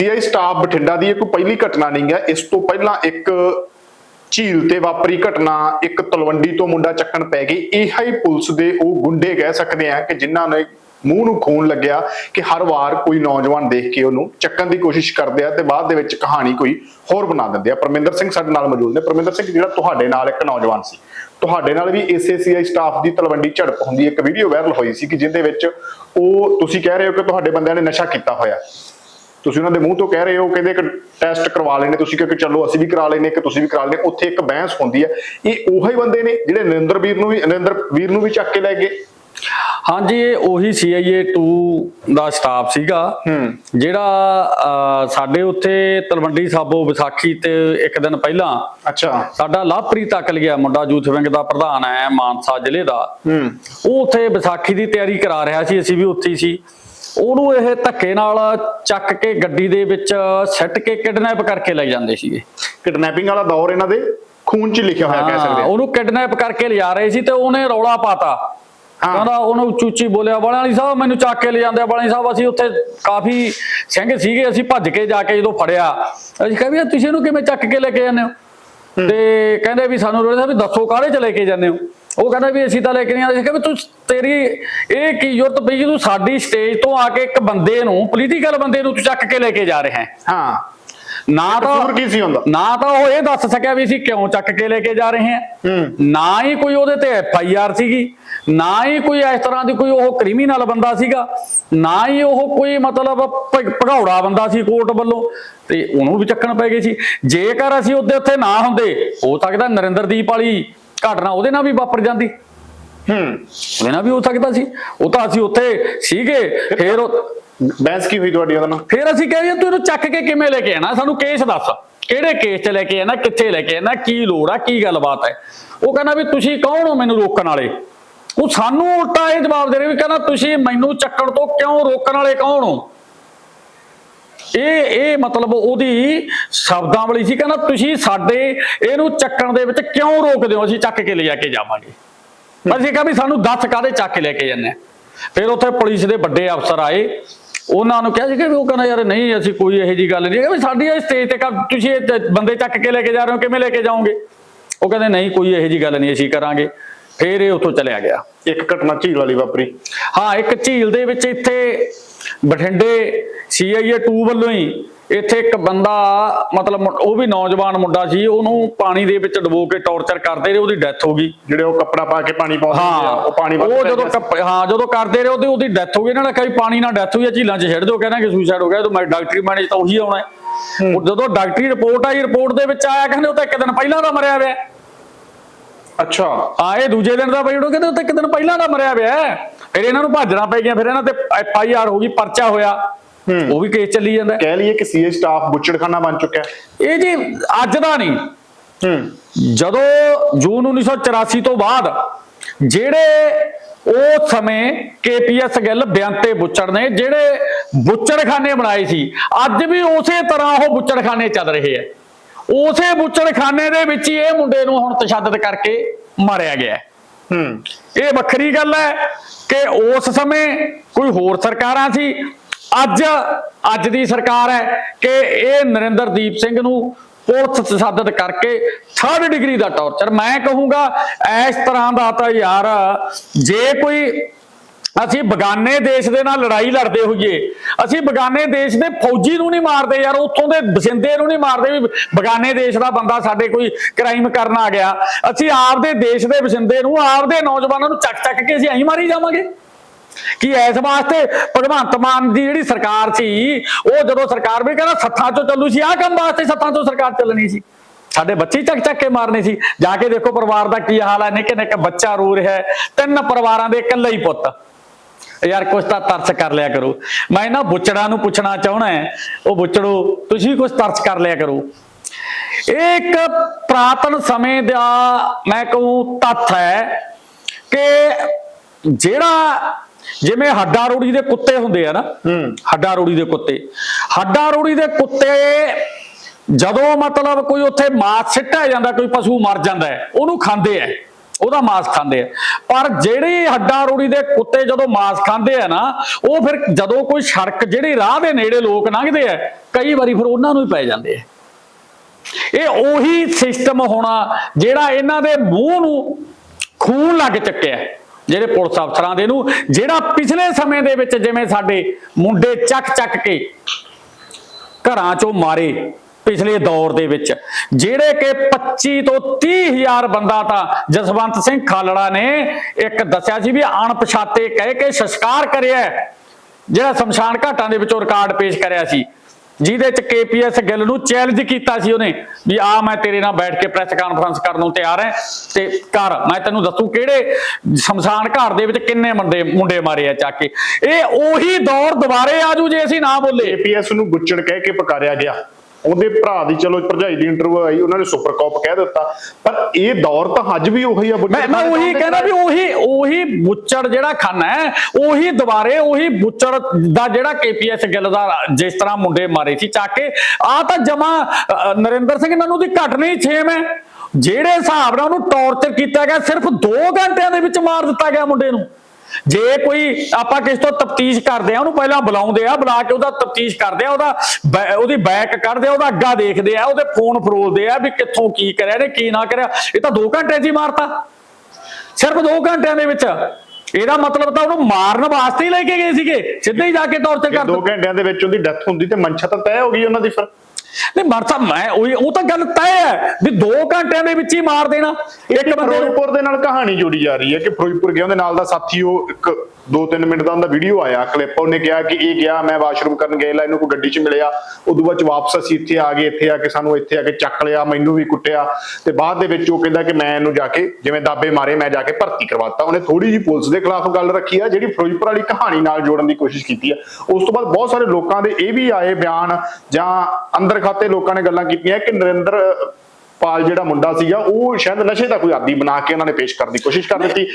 CI staff Bathinda ਦੀ ਇਹ ਕੋਈ ਪਹਿਲੀ ਘਟਨਾ ਨਹੀਂ ਹੈ। ਇਸ ਤੋਂ ਪਹਿਲਾਂ ਇੱਕ ਝੀਲ ਤੇ ਵਾਪਰੀ ਘਟਨਾ, ਇੱਕ ਤਲਵੰਡੀ ਤੋਂ ਮੁੰਡਾ ਚੱਕਣ ਪੈ ਗਈ। ਇਹ ਹੀ ਪੁਲਿਸ ਦੇ ਉਹ ਗੁੰਡੇ ਕਹਿ ਸਕਦੇ ਆ ਕਿ ਜਿਨ੍ਹਾਂ ਨੇ ਮੂੰਹ ਨੂੰ ਖੂਨ ਲੱਗਿਆ ਕਿ ਹਰ ਵਾਰ ਕੋਈ ਨੌਜਵਾਨ ਦੇਖ ਕੇ ਉਹਨੂੰ ਚੱਕਣ ਦੀ ਕੋਸ਼ਿਸ਼ ਕਰਦੇ ਆ ਤੇ ਬਾਅਦ ਦੇ ਵਿੱਚ ਕਹਾਣੀ ਕੋਈ ਹੋਰ ਬਣਾ ਦਿੰਦੇ ਆ। ਪਰਮਿੰਦਰ ਸਿੰਘ ਸਾਡੇ ਨਾਲ ਮੌਜੂਦ ਨੇ। ਪਰਮਿੰਦਰ ਸਿੰਘ, ਜਿਹੜਾ ਤੁਹਾਡੇ ਨਾਲ ਇੱਕ ਨੌਜਵਾਨ ਸੀ, ਤੁਹਾਡੇ ਨਾਲ ਵੀ ACCI ਸਟਾਫ ਦੀ ਤਲਵੰਡੀ ਝੜਪ ਹੁੰਦੀ, ਇੱਕ ਵੀਡੀਓ ਵਾਇਰਲ ਹੋਈ ਸੀ ਕਿ ਜਿੰਦੇ ਵਿੱਚ ਉਹ ਤੁਸੀਂ ਕਹਿ ਰਹੇ ਹੋ ਕਿ ਤੁਹਾਡੇ ਬੰਦਿਆਂ ਨੇ ਨਸ਼ਾ ਕੀਤਾ ਹੋਇਆ। ਤੁਸੀਂ ਉਹਨਾਂ ਦੇ ਮੂੰਹ ਤੋਂ ਕਹਿ ਰਹੇ ਹੋ ਕਹਿੰਦੇ ਕਿ ਟੈਸਟ ਕਰਵਾ ਲੈਣੇ ਤੁਸੀਂ ਕਿਉਂਕਿ ਚਲੋ ਅਸੀਂ ਵੀ ਕਰਾ ਲੈਨੇ ਕਿ ਤੁਸੀਂ ਵੀ ਕਰਾ ਲੈਨੇ ਉੱਥੇ ਇੱਕ ਬਹਿਸ ਹੁੰਦੀ ਹੈ। ਇਹ ਉਹੀ ਬੰਦੇ ਨੇ ਜਿਹੜੇ ਨਰਿੰਦਰ ਵੀਰ ਨੂੰ ਵੀ ਨਰਿੰਦਰ ਵੀਰ ਨੂੰ ਵੀ ਚੱਕ ਕੇ ਲੈ ਗਏ। ਹਾਂਜੀ ਇਹ ਉਹੀ CIA 2 ਦਾ ਸਟਾਫ ਸੀਗਾ ਜਿਹੜਾ ਸਾਡੇ ਉੱਥੇ ਤਲਵੰਡੀ ਸਾਬੋ ਵਿਸਾਖੀ ਤੇ ਇੱਕ ਦਿਨ ਪਹਿਲਾਂ ਅੱਛਾ। ਸਾਡਾ ਲਵਪ੍ਰੀਤ ਤੱਕ ਗਿਆ ਮੁੰਡਾ ਯੂਥ ਵਿੰਗ ਦਾ ਪ੍ਰਧਾਨ ਹੈ ਮਾਨਸਾ ਜ਼ਿਲ੍ਹੇ ਦਾ। ਹੂੰ। ਉਹ ਉੱਥੇ ਵਿਸਾਖੀ ਦੀ ਤਿਆਰੀ ਕਰਾ ਰਿਹਾ ਸੀ ਅਸੀਂ ਵੀ ਉੱਥੇ ਸੀ। ਉਹਨੂੰ ਇਹ ਧੱਕੇ ਨਾਲ ਚੱਕ ਕੇ ਗੱਡੀ ਦੇ ਵਿੱਚ ਸਿੱਟ ਕੇ ਕਿਡਨੈਪ ਕਰਕੇ ਲੈ ਜਾਂਦੇ ਸੀਗੇ। ਕਿਡਨੈਪਿੰਗ ਵਾਲਾ ਦੌਰ ਇਹਨਾਂ ਦੇ ਖੂਨ 'ਚ ਲਿਖਿਆ ਹੋਇਆ ਕਹਿ ਸਕਦੇ ਹਾਂ, ਉਹਨੂੰ ਕਿਡਨੈਪ ਕਰਕੇ ਲਿਜਾ ਰਹੇ ਸੀ ਤੇ ਉਹਨੇ ਰੌਲਾ ਪਾਤਾ। ਕਹਿੰਦਾ ਉਹਨੂੰ ਉੱਚੀ ਬੋਲਿਆ ਵਾਲੀ ਸਾਹਿਬ ਮੈਨੂੰ ਚੱਕ ਕੇ ਲੈ ਜਾਂਦੇ ਵਾਲੀ ਸਾਹਿਬ ਅਸੀਂ ਉੱਥੇ ਕਾਫੀ ਸਿੰਘ ਸੀਗੇ ਅਸੀਂ ਭੱਜ ਕੇ ਜਾ ਕੇ ਜਦੋਂ ਫੜਿਆ ਅਸੀਂ ਕਿਹਾ ਵੀ ਤੁਸੀਂ ਇਹਨੂੰ ਕਿਵੇਂ ਚੱਕ ਕੇ ਲੈ ਕੇ ਜਾਂਦੇ ਹੋ। ਤੇ ਕਹਿੰਦੇ ਵੀ ਸਾਨੂੰ ਰੋੜੇ ਸਾਹਿਬ ਵੀ ਦੱਸੋ ਕਾਹਦੇ ਚ ਲੈ ਕੇ ਜਾਂਦੇ ਹੋ? ਉਹ ਕਹਿੰਦਾ ਵੀ ਅਸੀਂ ਤਾਂ ਲੈ ਕੇ ਨਹੀਂ ਆਏ ਕਿਹਾ ਵੀ ਤੂੰ ਤੇਰੀ ਇਹ ਕੀ ਜ਼ਰੂਰਤ ਪਈ ਕਿ ਤੂੰ ਸਾਡੀ ਸਟੇਜ ਤੋਂ ਆ ਕੇ ਇੱਕ ਬੰਦੇ ਨੂੰ ਪੋਲੀਟੀਕਲ ਬੰਦੇ ਨੂੰ ਤੂੰ ਚੱਕ ਕੇ ਲੈ ਕੇ ਜਾ ਰਿਹਾ ਹੈ। ਹਾਂ। ਨਾ ਤਾਂ ਕੀ ਸੀ ਹੁੰਦਾ ਨਾ ਤਾਂ ਉਹ ਇਹ ਦੱਸ ਸਕਿਆ ਵੀ ਅਸੀਂ ਕਿਉਂ ਚੱਕ ਕੇ ਲੈ ਕੇ ਜਾ ਰਹੇ ਹਾਂ। ਨਾ ਹੀ ਕੋਈ ਉਹਦੇ ਤੇ ਐਫ ਆਈ ਆਰ ਸੀਗੀ। ਨਾ ਹੀ ਕੋਈ ਇਸ ਤਰ੍ਹਾਂ ਦੀ ਕੋਈ ਉਹ ਕ੍ਰਿਮੀਨਲ ਬੰਦਾ ਸੀਗਾ। ਨਾ ਹੀ ਉਹ ਕੋਈ ਮਤਲਬ ਭਗੌੜਾ ਬੰਦਾ ਸੀ ਕੋਰਟ ਵੱਲੋਂ। ਤੇ ਉਹਨੂੰ ਵੀ ਚੱਕਣ ਪੈ ਗਏ ਸੀ। ਜੇਕਰ ਅਸੀਂ ਉਹਦੇ ਉੱਥੇ ਨਾ ਹੁੰਦੇ ਹੋ ਸਕਦਾ ਨਰਿੰਦਰਦੀਪ ਵਾਲੀ ਘਟਨਾ ਉਹਦੇ ਨਾਲ ਵੀ ਵਾਪਰ ਜਾਂਦੀ। ਹੂੰ। ਉਹਦੇ ਨਾਲ ਵੀ ਹੋ ਸਕਦਾ ਸੀ। ਉਹ ਤਾਂ ਅਸੀਂ ਉੱਥੇ ਸੀਗੇ ਫਿਰ ਉਹ- ਬਹਿਸ ਕੀ ਹੋਈ ਤੁਹਾਡੀ ਉਹਦੇ ਨਾਲ? ਫਿਰ ਅਸੀਂ ਕਹਿੰਦੇ ਤੂੰ ਇਹਨੂੰ ਚੱਕ ਕੇ ਕਿਵੇਂ ਲੈ ਕੇ ਆਣਾ ਸਾਨੂੰ ਕੇਸ ਦੱਸ। ਕਿਹੜੇ ਕੇਸ 'ਚ ਲੈ ਕੇ ਆਣਾ ਕਿੱਥੇ ਲੈ ਕੇ ਆਣਾ ਕੀ ਲੋੜ ਆ ਕੀ ਗੱਲਬਾਤ ਹੈ? ਉਹ ਕਹਿੰਦਾ ਵੀ ਤੁਸੀਂ ਕੌਣ ਹੋ ਮੈਨੂੰ ਰੋਕਣ ਵਾਲੇ? ਉਹ ਸਾਨੂੰ ਉਲਟਾ ਇਹ ਜਵਾਬ ਦੇ ਰਹੇ ਵੀ ਕਹਿੰਦਾ ਤੁਸੀਂ ਮੈਨੂੰ ਚੱਕਣ ਤੋਂ ਕਿਉਂ ਰੋਕਣ ਵਾਲੇ ਕੌਣ ਹੋ? ਇਹ ਇਹ ਮਤਲਬ ਉਹਦੀ ਸ਼ਬਦਾਂ ਵਾਲੀ ਸੀ ਕਹਿੰਦਾ ਤੁਸੀਂ ਸਾਡੇ ਇਹਨੂੰ ਚੱਕਣ ਦੇ ਵਿੱਚ ਕਿਉਂ ਰੋਕਦੇ ਹੋ? ਅਸੀਂ ਚੱਕ ਕੇ ਲਿਜਾ ਕੇ ਜਾਵਾਂਗੇ। ਅਸੀਂ ਕਿਹਾ ਵੀ ਸਾਨੂੰ ਦੱਸ ਕਾਹਦੇ ਚੱਕ ਕੇ ਲੈ ਕੇ ਜਾਂਦੇ ਫਿਰ ਉੱਥੇ ਪੁਲਿਸ ਦੇ ਵੱਡੇ ਅਫਸਰ ਆਏ। ਉਹਨਾਂ ਨੂੰ ਕਿਹਾ ਸੀ ਕਿ ਉਹ ਕਹਿੰਦਾ ਯਾਰ ਨਹੀਂ ਅਸੀਂ ਕੋਈ ਇਹੋ ਜੀ ਗੱਲ ਨਹੀਂ ਹੈ। ਵੀ ਸਾਡੀ ਇਹ ਸਟੇਜ ਤੇ ਤੁਸੀਂ ਇਹ ਬੰਦੇ ਚੱਕ ਕੇ ਲੈ ਕੇ ਜਾ ਰਹੇ ਹੋ ਕਿਵੇਂ ਲੈ ਕੇ ਜਾਓਗੇ? ਉਹ ਕਹਿੰਦੇ ਨਹੀਂ ਕੋਈ ਇਹੋ ਜੀ ਗੱਲ ਨਹੀਂ ਅਸੀਂ ਕਰਾਂਗੇ। ਫਿਰ ਇਹ ਉੱਥੋਂ ਚਲਿਆ ਗਿਆ। ਇੱਕ ਘਟਨਾ ਝੀਲ ਵਾਲੀ ਵਾਪਰੀ। ਹਾਂ ਇੱਕ ਝੀਲ ਦੇ ਵਿੱਚ ਇੱਥੇ ਬਠਿੰਡੇ CIA 2 ਵੱਲੋਂ ਹੀ ਇੱਥੇ ਇੱਕ ਬੰਦਾ ਮਤਲਬ ਉਹ ਵੀ ਨੌਜਵਾਨ ਮੁੰਡਾ ਸੀ ਉਹਨੂੰ ਪਾਣੀ ਦੇ ਵਿੱਚ ਡੁਬੋ ਕੇ ਟੌਰਚਰ ਕਰਦੇ ਰਹੇ ਉਹਦੀ ਡੈਥ ਹੋ ਗਈ ਜਿਹੜੇ ਉਹ ਕੱਪੜਾ ਪਾ ਕੇ ਪਾਣੀ ਪਾਉਂਦੇ ਹਾਂ ਉਹ ਪਾਣੀ ਉਹ ਜਦੋਂ ਹਾਂ ਜਦੋਂ ਕਰਦੇ ਰਹੇ ਉਹਦੀ ਉਹਦੀ ਡੈਥ ਹੋ ਗਈ ਇਹਨਾਂ ਨੇ ਕਹੀ ਪਾਣੀ ਨਾਲ ਡੈਥ ਹੋਈ ਆ ਝੀਲਾਂ 'ਚ ਛੱਡ ਦਿਓ ਕਹਿੰਦਾ ਕਿ ਸੁਸਾਈਡ ਹੋ ਗਿਆ ਤਾਂ ਮੈਂ ਡਾਕਟਰੀ ਮੈਨੇਜ ਤਾਂ ਉਹੀ ਆਉਣਾ ਹੈ। ਉਹ ਜਦੋਂ ਡਾਕਟਰੀ ਰਿਪੋਰਟ ਆਈ ਰਿਪੋਰਟ ਦੇ ਵਿੱਚ ਆਇਆ ਕਹਿੰਦੇ ਉਹ ਤਾਂ ਇੱਕ ਦਿਨ ਪਹਿਲਾਂ ਦਾ ਮਰਿਆ ਹੋਇਆ ਹੈ। ਅੱਛਾ ਆ ਇਹ ਦੂਜੇ ਦਿਨ ਦਾ ਬਈ ਉਹ ਕਹਿੰਦੇ ਉਹ ਤਾਂ ਇੱਕ ਦਿਨ ਪਹਿਲਾਂ ਦਾ ਮਰਿਆ ਹੋਇਆ ਹੈ। ਫਿਰ ਇਹਨਾਂ ਨੂੰ ਭਾਜਣਾ ਪੈ ਗਿਆ ਫਿਰ ਇਹਨਾਂ ਤੇ ਐਫ ਆਈ ਆਰ ਹੋ ਗਈ ਪਰਚਾ ਹੋਇਆ। ਉਹ ਵੀ ਕੇਸ ਚੱਲੀ ਜਾਂਦਾ। ਕਹਿ ਲਈਏ ਕਿ ਸੀਏ ਸਟਾਫ ਬੁੱਚੜਖਾਨਾ ਬਣ ਚੁੱਕਾ ਹੈ। ਇਹ ਜੀ ਅੱਜ ਦਾ ਨਹੀਂ। ਹੂੰ। ਜਦੋਂ ਜੂਨ 1984 ਤੋਂ ਬਾਅਦ ਜਿਹੜੇ ਉਹ ਸਮੇਂ ਕੇਪੀਐਸ ਗਿੱਲ ਬਿਆੰਤੇ ਬੁੱਚੜ ਨੇ ਜਿਹੜੇ ਬੁੱਚੜਖਾਨੇ ਬਣਾਏ ਸੀ ਅੱਜ ਵੀ ਉਸੇ ਤਰ੍ਹਾਂ ਉਹ ਬੁੱਚੜਖਾਨੇ ਚੱਲ ਰਹੇ ਆ ਉਸੇ ਬੁੱਚੜਖਾਨੇ ਦੇ ਵਿੱਚ ਹੀ ਇਹ ਮੁੰਡੇ ਨੂੰ ਹੁਣ ਤਸ਼ੱਦਦ ਕਰਕੇ ਮਾਰਿਆ ਗਿਆ ਹੈ। ਹੂੰ। ਇਹ ਵੱਖਰੀ ਗੱਲ ਹੈ ਕਿ ਉਸ ਸਮੇਂ ਕੋਈ ਹੋਰ ਸਰਕਾਰਾਂ ਸੀ। ਅੱਜ ਅੱਜ ਦੀ ਸਰਕਾਰ ਹੈ ਕਿ ਇਹ ਨਰਿੰਦਰਦੀਪ ਸਿੰਘ ਨੂੰ ਪੁਲਿਸ ਤਸੱਦਦ ਕਰਕੇ 3rd ਡਿਗਰੀ ਦਾ ਟੌਰਚਰ। ਮੈਂ ਕਹੂੰਗਾ, ਇਸ ਤਰ੍ਹਾਂ ਦਾ ਤਾਂ ਯਾਰ, ਜੇ ਕੋਈ ਅਸੀਂ ਬਗਾਨੇ ਦੇਸ਼ ਦੇ ਨਾਲ ਲੜਾਈ ਲੜਦੇ ਹੋਈਏ। ਅਸੀਂ ਬਗਾਨੇ ਦੇਸ਼ ਦੇ ਫੌਜੀ ਨੂੰ ਨਹੀਂ ਮਾਰਦੇ ਯਾਰ, ਉੱਥੋਂ ਦੇ ਬਸਿੰਦੇ ਨੂੰ ਨਹੀਂ ਮਾਰਦੇ ਵੀ ਬਗਾਨੇ ਦੇਸ਼ ਦਾ ਬੰਦਾ ਸਾਡੇ ਕੋਈ ਕ੍ਰਾਈਮ ਕਰਨ ਆ ਗਿਆ। ਅਸੀਂ ਆਪਦੇ ਦੇਸ਼ ਦੇ ਬਸਿੰਦੇ ਨੂੰ, ਆਪਦੇ ਨੌਜਵਾਨਾਂ ਨੂੰ ਚੱਕ ਚੱਕ ਕੇ ਅਸੀਂ ਐਂ ਮਾਰੀ ਜਾਵਾਂਗੇ। ਕਿ ਇਸ ਵਾਸਤੇ ਭਗਵੰਤ ਮਾਨ ਦੀ ਜਿਹੜੀ ਸਰਕਾਰ ਸੀ, ਉਹ ਜਦੋਂ ਸਰਕਾਰ ਵੀ ਕਹਿੰਦਾ ਸੱਥਾਂ ਚੋਂ ਚੱਲੂ ਸੀ, ਆਹ ਕੰਮ ਵਾਸਤੇ ਸੱਥਾਂ ਚੋਂ ਸਰਕਾਰ ਚੱਲਣੀ ਸੀ। ਸਾਡੇ ਬੱਚੇ ਹੀ ਚੱਕ ਚੱਕ ਕੇ ਮਾਰਨੇ ਸੀ। ਜਾ ਕੇ ਦੇਖੋ ਪਰਿਵਾਰ ਦਾ ਕੀ ਹਾਲ ਹੈ, ਨਿੱਕੇ ਨਿੱਕੇ ਬੱਚਾ ਰੋ ਰਿਹਾ ਤਿੰਨ ਪਰਿਵਾਰਾਂ ਦੇ ਇਕੱਲੇ ਹੀ ਪੁੱਤ। ਯਾਰ ਕੁਛ ਤਾਂ ਤਰਸ ਕਰ ਲਿਆ ਕਰੋ। ਮੈਂ ਇਹਨਾਂ ਬੁੱਚੜਾਂ ਨੂੰ ਪੁੱਛਣਾ ਚਾਹਣਾ ਹੈ ਉਹ ਬੁੱਚੜੋ ਤੁਸੀਂ ਕੁਛ ਤਰਸ ਕਰ ਲਿਆ ਕਰੋ। ਇਹ ਇੱਕ ਪ੍ਰਾਤਨ ਸਮੇਂ ਦਾ ਮੈਂ ਕਹੂੰ ਤੱਥ ਹੈ ਕਿ ਜਿਹੜਾ ਜਿਵੇਂ ਹੱਡਾ ਰੋੜੀ ਦੇ ਕੁੱਤੇ ਹੁੰਦੇ ਆ ਨਾ ਹੂੰ। ਹੱਡਾ ਰੋੜੀ ਦੇ ਕੁੱਤੇ। ਹੱਡਾ ਰੋੜੀ ਦੇ ਕੁੱਤੇ ਜਦੋਂ ਮਤਲਬ ਕੋਈ ਉੱਥੇ ਮਾਸ ਸਿੱਟਿਆ ਜਾਂਦਾ ਕੋਈ ਪਸ਼ੂ ਮਰ ਜਾਂਦਾ ਉਹਨੂੰ ਖਾਂਦੇ ਆ ਉਹਦਾ ਮਾਸ ਖਾਂਦੇ ਆ। ਪਰ ਜਿਹੜੀ ਹੱਡਾ ਰੋੜੀ ਦੇ ਕੁੱਤੇ ਜਦੋਂ ਮਾਸ ਖਾਂਦੇ ਆ ਨਾ, ਉਹ ਫਿਰ ਜਦੋਂ ਕੋਈ ਸੜਕ ਜਿਹੜੀ ਰਾਹ ਦੇ ਨੇੜੇ ਲੋਕ ਲੰਘਦੇ ਆ, ਕਈ ਵਾਰੀ ਫਿਰ ਉਹਨਾਂ ਨੂੰ ਹੀ ਪੈ ਜਾਂਦੇ ਆ। ਇਹ ਉਹੀ ਸਿਸਟਮ ਹੋਣਾ ਜਿਹੜਾ ਇਹਨਾਂ ਦੇ ਮੂੰਹ ਨੂੰ ਖੂਨ ਲੱਗ ਚੱਕਿਆ ਜਿਹੜੇ ਪੁਲਿਸ ਅਫਸਰਾਂ ਦੇ ਨੂੰ, ਜਿਹੜਾ ਪਿਛਲੇ ਸਮੇਂ ਦੇ ਵਿੱਚ ਜਿਵੇਂ ਸਾਡੇ ਮੁੰਡੇ ਚੱਕ ਚੱਕ ਕੇ ਘਰਾਂ ਚੋਂ ਮਾਰੇ ਪਿਛਲੇ ਦੌਰ ਦੇ ਵਿੱਚ, ਜਿਹੜੇ ਕਿ 25 ਤੋਂ 30 ਹਜ਼ਾਰ ਬੰਦਾ ਤਾਂ ਜਸਵੰਤ ਸਿੰਘ ਖਾਲੜਾ ਨੇ ਇੱਕ ਦੱਸਿਆ ਸੀ ਵੀ ਅਣਪਛਾਤੇ ਕਹਿ ਕੇ ਸੰਸਕਾਰ ਕਰਿਆ ਜਿਹੜਾ ਸ਼ਮਸ਼ਾਨ ਘਾਟਾਂ ਦੇ ਵਿੱਚੋਂ ਰਿਕਾਰਡ ਪੇਸ਼ ਕਰਿਆ ਸੀ। ਜਿਹਦੇ ਚ ਕੇਪੀਐਸ ਗਿੱਲ ਨੂੰ ਚੈਲੰਜ ਕੀਤਾ ਸੀ ਉਹਨੇ ਵੀ ਆ ਮੈਂ ਤੇਰੇ ਨਾਲ ਬੈਠ ਕੇ ਪ੍ਰੈਸ ਕਾਨਫਰੰਸ ਕਰਨ ਨੂੰ ਤਿਆਰ ਹਾਂ ਤੇ ਕਰ, ਮੈਂ ਤੈਨੂੰ ਦੱਸੂ ਕਿਹੜੇ ਸ਼ਮਸ਼ਾਨ ਘਾਟ ਦੇ ਵਿੱਚ ਕਿੰਨੇ ਮੁੰਡੇ ਮੁੰਡੇ ਮਾਰੇ ਆ ਚੱਕ ਕੇ। ਇਹ ਉਹੀ ਦੌਰ ਦੁਬਾਰੇ ਆਜੂ ਜੇ ਅਸੀਂ ਨਾ ਬੋਲੇ। ਏਪੀਐਸ ਨੂੰ ਗੁੱਚੜ ਕਹਿ ਕੇ ਪਕਾਰਿਆ ਗਿਆ। ਉਹਦੇ ਭਰਾ ਦੀ ਚਲੋ ਭਰਜਾਈ ਦੀ ਇੰਟਰਵਿਊ ਆਈ ਉਹਨਾਂ ਨੇ ਸੁਪਰ ਕਾਪ ਕਹਿ ਦਿੱਤਾ। ਪਰ ਇਹ ਦੌਰ ਤਾਂ ਅੱਜ ਵੀ ਉਹੀ ਆ ਮੈਂ ਮੈਂ ਉਹੀ ਕਹਿੰਦਾ ਵੀ ਉਹੀ ਉਹੀ ਬੁੱਚੜ ਜਿਹੜਾ ਖਾਨਾ ਹੈ ਉਹੀ ਦੁਬਾਰੇ ਉਹੀ ਬੁੱਚੜ ਦਾ ਜਿਹੜਾ ਕੇਪੀਐਸ ਗਿੱਲ ਦਾ ਜਿਸ ਤਰ੍ਹਾਂ ਮੁੰਡੇ ਮਾਰੇ ਸੀ ਚੱਕ ਕੇ ਆ ਤਾਂ ਜਮਾ ਨਰਿੰਦਰ ਸਿੰਘ ਇਹਨਾਂ ਨੂੰ ਦੀ ਘਟ ਨਹੀਂ ਛੇਮ ਹੈ। ਜਿਹੜੇ ਹਿਸਾਬ ਨਾਲ ਉਹਨੂੰ ਟੌਰਚਰ ਕੀਤਾ ਗਿਆ ਸਿਰਫ 2 ਘੰਟਿਆਂ ਦੇ ਵਿੱਚ ਮਾਰ ਦਿੱਤਾ ਗਿਆ ਮੁੰਡੇ ਨੂੰ। ਜੇ ਕੋਈ ਆਪਾਂ ਕਿਸ ਤੋਂ ਤਫਤੀਸ਼ ਕਰਦੇ ਆ ਉਹਨੂੰ ਪਹਿਲਾਂ ਬੁਲਾਉਂਦੇ ਆ ਬੁਲਾ ਕੇ ਉਹਦਾ ਤਫਤੀਸ਼ ਕਰਦੇ ਆ ਉਹਦਾ ਉਹਦੀ ਬੈਕ ਕੱਢਦੇ ਆ ਉਹਦਾ ਅੱਗਾ ਦੇਖਦੇ ਆ ਉਹਦੇ ਫੋਨ ਫਰੋਲਦੇ ਆ ਵੀ ਕਿੱਥੋਂ ਕੀ ਕਰਿਆ ਨੇ ਕੀ ਨਾ ਕਰਿਆ। ਇਹ ਤਾਂ 2 ਘੰਟੇ 'ਚ ਹੀ ਮਾਰਤਾ। ਸਿਰਫ 2 ਘੰਟਿਆਂ ਦੇ ਵਿੱਚ। ਇਹਦਾ ਮਤਲਬ ਤਾਂ ਉਹਨੂੰ ਮਾਰਨ ਵਾਸਤੇ ਹੀ ਲੈ ਕੇ ਗਏ ਸੀਗੇ। ਸਿੱਧੇ ਹੀ ਜਾ ਕੇ ਟੌਰਚਰ ਕਰ ਦੋ ਘੰਟਿਆਂ ਦੇ ਵਿੱਚ ਉਹਦੀ ਡੈਥ ਹੁੰਦੀ ਤੇ ਮਨਸ਼ਾ ਤਾਂ ਤੈਅ ਹੋ ਗਈ ਉਹਨਾਂ ਦੀ ਫਿਰ। ਨਹੀਂ ਮਰਤਾ ਮੈਂ ਉਹੀ ਉਹ ਤਾਂ ਗੱਲ ਤੈਅ ਹੈ ਵੀ 2 ਘੰਟਿਆਂ ਦੇ ਵਿੱਚ ਹੀ ਮਾਰ ਦੇਣਾ। ਇੱਕ ਫਿਰੋਜ਼ਪੁਰ ਦੇ ਨਾਲ ਕਹਾਣੀ ਜੋੜੀ ਜਾ ਰਹੀ ਹੈ ਕਿ ਫਿਰੋਜ਼ਪੁਰ ਗਿਆ ਉਹਦੇ ਨਾਲ ਦਾ ਸਾਥੀ ਉਹ ਇੱਕ 2-3 ਮਿੰਟ ਦਾ ਉਹਦਾ ਵੀਡੀਓ ਆਇਆ ਕਲਿੱਪ ਉਹਨੇ ਕਿਹਾ ਕਿ ਇਹ ਗਿਆ ਮੈਂ ਵਾਸ਼ਰੂਮ ਕਰਨ ਗਿਆ ਇਹਨੂੰ ਕੋਈ ਗੱਡੀ 'ਚ ਮਿਲਿਆ। ਉਦੋਂ ਬਾਅਦ 'ਚ ਵਾਪਸ ਅਸੀਂ ਇੱਥੇ ਆ ਗਏ ਇੱਥੇ ਆ ਕੇ ਸਾਨੂੰ ਇੱਥੇ ਆ ਕੇ ਚੱਕ ਲਿਆ ਮੈਨੂੰ ਵੀ ਕੁੱਟਿਆ। ਤੇ ਬਾਅਦ ਦੇ ਵਿੱਚ ਉਹ ਕਹਿੰਦਾ ਕਿ ਮੈਂ ਇਹਨੂੰ ਜਾ ਕੇ ਜਿਵੇਂ ਦਾਬੇ ਮਾਰੇ ਮੈਂ ਜਾ ਕੇ ਭਰਤੀ ਕਰਵਾਤਾ। ਉਹਨੇ ਥੋੜੀ ਜਿਹੀ ਪੁਲਿਸ ਦੇ ਖਿਲਾਫ ਗੱਲ ਰੱਖੀ ਆ ਜਿਹੜੀ ਫਿਰੋਜ਼ਪੁਰ ਵਾਲੀ ਕਹਾਣੀ ਨਾਲ ਜੋੜਨ ਦੀ ਕੋਸ਼ਿਸ਼ ਕੀਤੀ ਆ। ਉਸ ਤੋਂ ਬਾਅਦ ਬਹੁਤ ਸਾਰੇ ਲੋਕਾਂ ਦੇ ਇਹ ਵੀ ਆਏ ਬਿਆਨ ਜਾਂ ਅੰਦਰ ਖਾਤੇ ਲੋਕਾਂ ਨੇ ਗੱਲਾਂ ਕੀਤੀਆਂ ਕਿ ਨਰਿੰਦਰ ਪਾਲ ਜਿਹੜਾ ਮੁੰਡਾ ਸੀਗਾ ਉਹ ਸ਼ਾਇਦ ਨਸ਼ੇ ਦਾ ਕੋਈ ਆਦੀ ਬਣਾ ਕੇ ਉਹਨਾਂ ਨੇ ਪੇਸ਼ ਕਰਨ ਦੀ ਕੋਸ਼ਿਸ਼ ਕਰ ਦਿੱਤੀ।